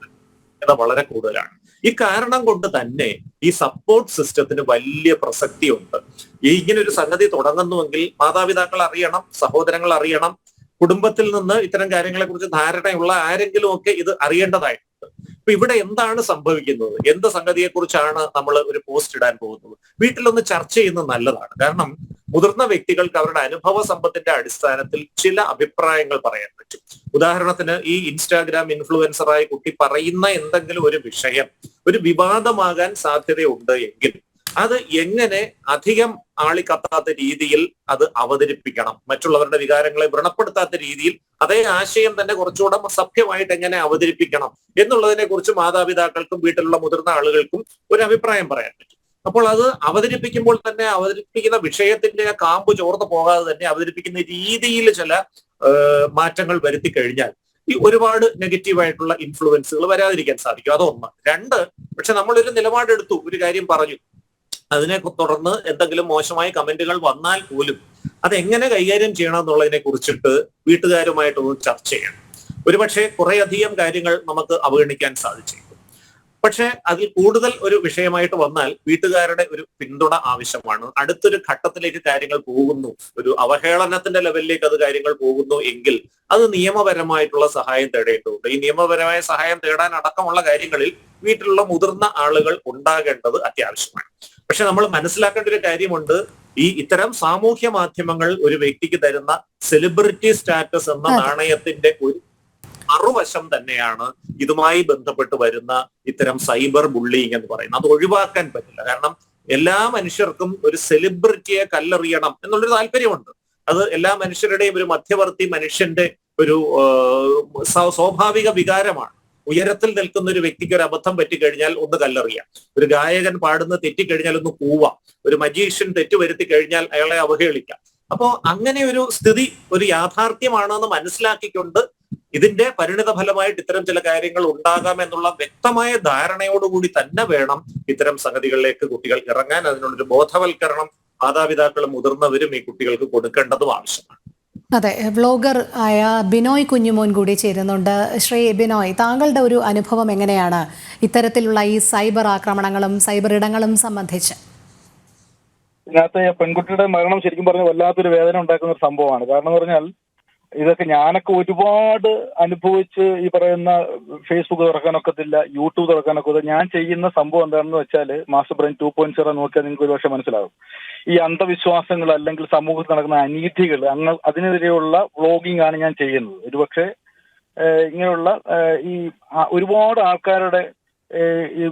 വളരെ കൂടുതലാണ്. ഈ കാരണം കൊണ്ട് തന്നെ ഈ സപ്പോർട്ട് സിസ്റ്റത്തിന് വലിയ പ്രസക്തിയുണ്ട്. ഈ ഇങ്ങനെ ഒരു സംഗതി തുടങ്ങുന്നുവെങ്കിൽ മാതാപിതാക്കൾ അറിയണം സഹോദരങ്ങൾ അറിയണം. കുടുംബത്തിൽ നിന്ന് ഇത്തരം കാര്യങ്ങളെ കുറിച്ച് ധാരണയുള്ള ആരെങ്കിലും ഒക്കെ ഇത് അറിയേണ്ടതായിട്ടുണ്ട് അപ്പൊ ഇവിടെ എന്താണ് സംഭവിക്കുന്നത്? എന്ത് സംഗതിയെ കുറിച്ചാണ് നമ്മൾ ഒരു പോസ്റ്റ് ഇടാൻ പോകുന്നത്? വീട്ടിലൊന്ന് ചർച്ച ചെയ്യുന്നത് നല്ലതാണ്. കാരണം മുതിർന്ന വ്യക്തികൾക്ക് അവരുടെ അനുഭവ സമ്പത്തിന്റെ അടിസ്ഥാനത്തിൽ ചില അഭിപ്രായങ്ങൾ പറയാൻ പറ്റും. ഉദാഹരണത്തിന് ഈ ഇൻസ്റ്റാഗ്രാം ഇൻഫ്ലുവൻസറായി കുട്ടി പറയുന്ന എന്തെങ്കിലും ഒരു വിഷയം ഒരു വിവാദമാകാൻ സാധ്യതയുണ്ട് എങ്കിൽ അത് എങ്ങനെ അധികം ആളിക്കത്താത്ത രീതിയിൽ അത് അവതരിപ്പിക്കണം? മറ്റുള്ളവരുടെ വികാരങ്ങളെ വ്രണപ്പെടുത്താത്ത രീതിയിൽ അതേ ആശയം തന്നെ കുറച്ചുകൂടെ സഭ്യമായിട്ട് എങ്ങനെ അവതരിപ്പിക്കണം എന്നുള്ളതിനെ കുറിച്ച് മാതാപിതാക്കൾക്കും വീട്ടിലുള്ള മുതിർന്ന ആളുകൾക്കും ഒരു അഭിപ്രായം പറയാൻ പറ്റും. അപ്പോൾ അത് അവതരിപ്പിക്കുമ്പോൾ തന്നെ അവതരിപ്പിക്കുന്ന വിഷയത്തിന്റെ ആ കാമ്പ് ചോർന്നു പോകാതെ തന്നെ അവതരിപ്പിക്കുന്ന രീതിയിൽ ചില മാറ്റങ്ങൾ വരുത്തി കഴിഞ്ഞാൽ ഈ ഒരുപാട് നെഗറ്റീവായിട്ടുള്ള ഇൻഫ്ലുവൻസുകൾ വരാതിരിക്കാൻ സാധിക്കും. അതൊന്ന്. രണ്ട് പക്ഷെ നമ്മളൊരു നിലപാടെടുത്തു. ഒരു കാര്യം പറഞ്ഞു. അതിനെ തുടർന്ന് എന്തെങ്കിലും മോശമായ കമന്റുകൾ വന്നാൽ പോലും അതെങ്ങനെ കൈകാര്യം ചെയ്യണം എന്നുള്ളതിനെ കുറിച്ചിട്ട് വീട്ടുകാരുമായിട്ടൊന്ന് ചർച്ച ചെയ്യണം. ഒരുപക്ഷെ കുറേയധികം കാര്യങ്ങൾ നമുക്ക് അവഗണിക്കാൻ സാധിച്ചേക്കും. പക്ഷെ അതിൽ കൂടുതൽ ഒരു വിഷയമായിട്ട് വന്നാൽ വീട്ടുകാരുടെ ഒരു പിന്തുണ ആവശ്യമാണ്. അടുത്തൊരു ഘട്ടത്തിലേക്ക് കാര്യങ്ങൾ പോകുന്നു. ഒരു അവഹേളനത്തിന്റെ ലെവലിലേക്ക് അത് കാര്യങ്ങൾ പോകുന്നു എങ്കിൽ അത് നിയമപരമായിട്ടുള്ള സഹായം തേടേണ്ടതുണ്ട്. ഈ നിയമപരമായ സഹായം തേടാൻ അടക്കമുള്ള കാര്യങ്ങളിൽ വീട്ടിലുള്ള മുതിർന്ന ആളുകൾ ഉണ്ടാകേണ്ടത് അത്യാവശ്യമാണ്. പക്ഷെ നമ്മൾ മനസ്സിലാക്കേണ്ട ഒരു കാര്യമുണ്ട്. ഈ ഇത്തരം സാമൂഹ്യ മാധ്യമങ്ങൾ ഒരു വ്യക്തിക്ക് തരുന്ന സെലിബ്രിറ്റി സ്റ്റാറ്റസ് എന്ന നാണയത്തിന്റെ ഒരു മറുവശം തന്നെയാണ് ഇതുമായി ബന്ധപ്പെട്ട് വരുന്ന ഇത്തരം സൈബർ ബുള്ളിങ് എന്ന് പറയുന്നത്. അത് ഒഴിവാക്കാൻ പറ്റില്ല. കാരണം എല്ലാ മനുഷ്യർക്കും ഒരു സെലിബ്രിറ്റിയെ കല്ലെറിയണം എന്നുള്ളൊരു താല്പര്യമുണ്ട്. അത് എല്ലാ മനുഷ്യരുടെയും ഒരു മധ്യവർത്തി മനുഷ്യന്റെ ഒരു സ്വാഭാവിക വികാരമാണ്. ഉയരത്തിൽ നിൽക്കുന്ന ഒരു വ്യക്തിക്ക് ഒരു അബദ്ധം പറ്റിക്കഴിഞ്ഞാൽ ഒന്ന് കല്ലെറിയാം. ഒരു ഗായകൻ പാടുന്ന തെറ്റിക്കഴിഞ്ഞാൽ ഒന്ന് കൂവാം. ഒരു മജീഷ്യൻ തെറ്റ് വരുത്തി കഴിഞ്ഞാൽ അയാളെ അവഹേളിക്കാം. അപ്പോ അങ്ങനെ ഒരു സ്ഥിതി ഒരു യാഥാർത്ഥ്യമാണോ എന്ന് മനസ്സിലാക്കിക്കൊണ്ട് ഇതിന്റെ പരിണിത ഫലമായിട്ട് ഇത്തരം ചില കാര്യങ്ങൾ ഉണ്ടാകാം എന്നുള്ള വ്യക്തമായ ധാരണയോടുകൂടി തന്നെ വേണം ഇത്തരം സംഗതികളിലേക്ക് കുട്ടികൾ ഇറങ്ങാൻ. അതിനുള്ളൊരു ബോധവൽക്കരണം മാതാപിതാക്കളും മുതിർന്നവരും ഈ കുട്ടികൾക്ക് കൊടുക്കേണ്ടതും ആവശ്യമാണ്. അതെ വ്ളോഗർ ആയ ബിനോയ് കുഞ്ഞുമോൻ കൂടി ചേരുന്നുണ്ട്. ശ്രീ ബിനോയ് താങ്കളുടെ ഒരു അനുഭവം എങ്ങനെയാണ് ഇത്തരത്തിലുള്ള ഈ സൈബർ ആക്രമണങ്ങളും സൈബർ ഇടങ്ങളും സംബന്ധിച്ച്? ഇതിനകത്ത് പെൺകുട്ടിയുടെ മരണം ശരിക്കും പറഞ്ഞാൽ വല്ലാത്തൊരു വേദന ഉണ്ടാക്കുന്ന ഒരു സംഭവമാണ്. കാരണം എന്ന് പറഞ്ഞാൽ ഇതൊക്കെ ഞാനൊക്കെ ഒരുപാട് അനുഭവിച്ച് ഈ പറയുന്ന ഫേസ്ബുക്ക് തുറക്കാനൊക്കത്തില്ല യൂട്യൂബ് തുറക്കാനൊക്കെ ഞാൻ ചെയ്യുന്ന സംഭവം എന്താണെന്ന് വെച്ചാൽ master brain two point zero നോക്കിയാൽ നിങ്ങൾക്ക് ഒരുപക്ഷെ മനസ്സിലാകും ഈ അന്ധവിശ്വാസങ്ങൾ അല്ലെങ്കിൽ സമൂഹത്തിൽ നടക്കുന്ന അനീതികൾ അങ്ങ് അതിനെതിരെയുള്ള വ്ളോഗിംഗ് ആണ് ഞാൻ ചെയ്യുന്നത്. ഒരുപക്ഷെ ഇങ്ങനെയുള്ള ഈ ഒരുപാട് ആൾക്കാരുടെ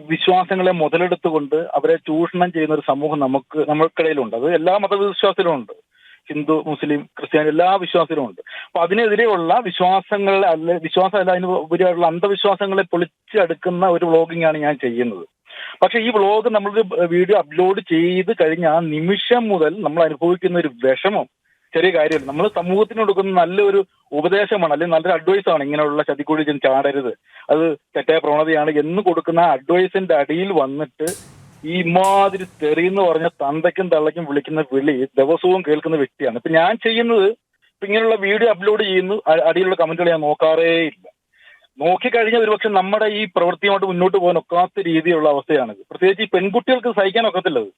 വിശ്വാസങ്ങളെ മുതലെടുത്തുകൊണ്ട് അവരെ ചൂഷണം ചെയ്യുന്ന ഒരു സമൂഹം നമുക്ക് നമ്മൾക്കിടയിലുണ്ട്. അത് എല്ലാ മതവിശ്വാസത്തിലും ഉണ്ട്. ഹിന്ദു മുസ്ലിം ക്രിസ്ത്യാനി എല്ലാ വിശ്വാസികളും ഉണ്ട്. അപ്പൊ അതിനെതിരെയുള്ള വിശ്വാസങ്ങൾ അല്ല വിശ്വാസം അല്ല അതിന് ഉപരിയായിട്ടുള്ള അന്ധവിശ്വാസങ്ങളെ പൊളിച്ചെടുക്കുന്ന ഒരു വ്ളോഗിംഗ് ആണ് ഞാൻ ചെയ്യുന്നത്. പക്ഷെ ഈ വ്ളോഗ് നമ്മൾ വീഡിയോ അപ്ലോഡ് ചെയ്ത് കഴിഞ്ഞ ആ നിമിഷം മുതൽ നമ്മൾ അനുഭവിക്കുന്ന ഒരു വിഷമം ചെറിയ കാര്യമല്ല. നമ്മൾ സമൂഹത്തിന് കൊടുക്കുന്ന നല്ലൊരു ഉപദേശമാണ് അല്ലെങ്കിൽ നല്ലൊരു അഡ്വൈസ് ആണ് ഇങ്ങനെയുള്ള ചതിക്കുഴി ചാടരുത്. അത് തെറ്റായ പ്രവണതയാണ് എന്ന് കൊടുക്കുന്ന അഡ്വൈസിന്റെ അടിയിൽ വന്നിട്ട് ഈ ഇമാതിരി തെറി എന്ന് പറഞ്ഞ തന്തയ്ക്കും തള്ളയ്ക്കും വിളിക്കുന്ന വിളി ദിവസവും കേൾക്കുന്ന വ്യക്തിയാണ്. ഇപ്പൊ ഞാൻ ചെയ്യുന്നത് ഇപ്പൊ ഇങ്ങനെയുള്ള വീഡിയോ അപ്ലോഡ് ചെയ്യുന്നു അടിയിലുള്ള കമന്റുകൾ ഞാൻ നോക്കാറേ ഇല്ല. നോക്കിക്കഴിഞ്ഞാൽ ഒരുപക്ഷെ നമ്മുടെ ഈ പ്രവൃത്തിയുമായിട്ട് മുന്നോട്ട് പോകാൻ ഒക്കാത്ത രീതിയിലുള്ള അവസ്ഥയാണിത്. പ്രത്യേകിച്ച് ഈ പെൺകുട്ടികൾക്ക് സഹിക്കാൻ ഒക്കത്തില്ലത്.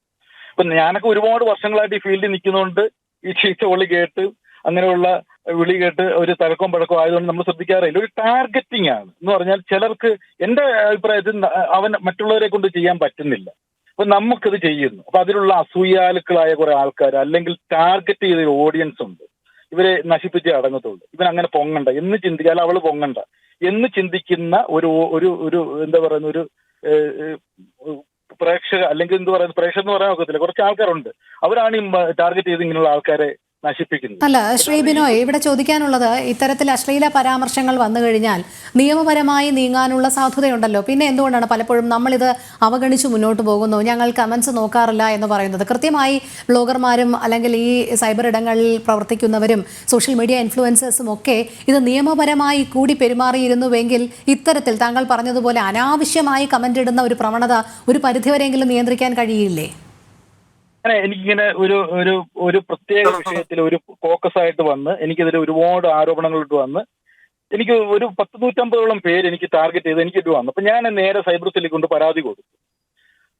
ഇപ്പൊ ഞാനൊക്കെ ഒരുപാട് വർഷങ്ങളായിട്ട് ഈ ഫീൽഡിൽ നിൽക്കുന്നതുകൊണ്ട് ഈ ചീച്ച വിളി കേട്ട് അങ്ങനെയുള്ള വിളി കേട്ട് ഒരു തഴക്കവും പഴക്കവും ആയതുകൊണ്ട് നമ്മൾ ശ്രദ്ധിക്കാറില്ല. ഒരു ടാർഗറ്റിംഗ് ആണ്. എന്ന് പറഞ്ഞാൽ ചിലർക്ക് എന്റെ അഭിപ്രായത്തിൽ അവൻ മറ്റുള്ളവരെ കൊണ്ട് ചെയ്യാൻ പറ്റുന്നില്ല. അപ്പൊ നമുക്കിത് ചെയ്യുന്നു. അപ്പൊ അതിലുള്ള അസൂയാലുക്കളായ കുറെ ആൾക്കാർ അല്ലെങ്കിൽ ടാർഗറ്റ് ചെയ്ത ഓഡിയൻസ് ഉണ്ട്. ഇവരെ നശിപ്പിച്ചേ അടങ്ങത്തുള്ളൂ. ഇവൻ അങ്ങനെ പൊങ്ങണ്ട. എന്ന് ചിന്തിക്കാൽ അവൾ പൊങ്ങണ്ട. എന്ന് ചിന്തിക്കുന്ന ഒരു ഒരു ഒരു എന്താ പറയുന്ന ഒരു പ്രേക്ഷക അല്ലെങ്കിൽ എന്ത് പറയുന്നത് പ്രേക്ഷകർ എന്ന് പറയാൻ ഒക്കത്തില്ല. കുറച്ച് ആൾക്കാരുണ്ട്. അവരാണ് ഈ ടാർഗറ്റ് ചെയ്ത് ഇങ്ങനെയുള്ള ആൾക്കാരെ നശിപ്പിക്കുന്നത് അല്ല ശ്രീ ബിനോയ് ഇവിടെ ചോദിക്കാനുള്ളത് ഇത്തരത്തിൽ അശ്ലീല പരാമർശങ്ങൾ വന്നു കഴിഞ്ഞാൽ നിയമപരമായി നീങ്ങാനുള്ള സാധ്യതയുണ്ടല്ലോ. പിന്നെ എന്തുകൊണ്ടാണ് പലപ്പോഴും നമ്മളിത് അവഗണിച്ച് മുന്നോട്ട് പോകുന്നു? ഞങ്ങൾ കമൻസ് നോക്കാറില്ല എന്ന് പറയുന്നത്. കൃത്യമായി ബ്ലോഗർമാരും അല്ലെങ്കിൽ ഈ സൈബർ ഇടങ്ങളിൽ പ്രവർത്തിക്കുന്നവരും സോഷ്യൽ മീഡിയ ഇൻഫ്ലുവൻസേഴ്സും ഒക്കെ ഇത് നിയമപരമായി കൂടി പെരുമാറിയിരുന്നുവെങ്കിൽ ഇത്തരത്തിൽ താങ്കൾ പറഞ്ഞതുപോലെ അനാവശ്യമായി കമന്റ് ഇടുന്ന ഒരു പ്രവണത ഒരു പരിധിവരെയെങ്കിലും നിയന്ത്രിക്കാൻ കഴിയില്ലേ? അങ്ങനെ എനിക്കിങ്ങനെ ഒരു ഒരു ഒരു പ്രത്യേക വിഷയത്തിൽ ഒരു ഫോക്കസ് ആയിട്ട് വന്ന് എനിക്കെതിരെ ഒരുപാട് ആരോപണങ്ങളിട്ട് വന്ന് എനിക്ക് ഒരു പത്ത് നൂറ്റമ്പതോളം പേര് എനിക്ക് ടാർഗറ്റ് ചെയ്ത് എനിക്കിട്ട് വന്നു. അപ്പൊ ഞാൻ നേരെ സൈബർ സെല്ലിൽ കൊണ്ട് പരാതി കൊടുക്കും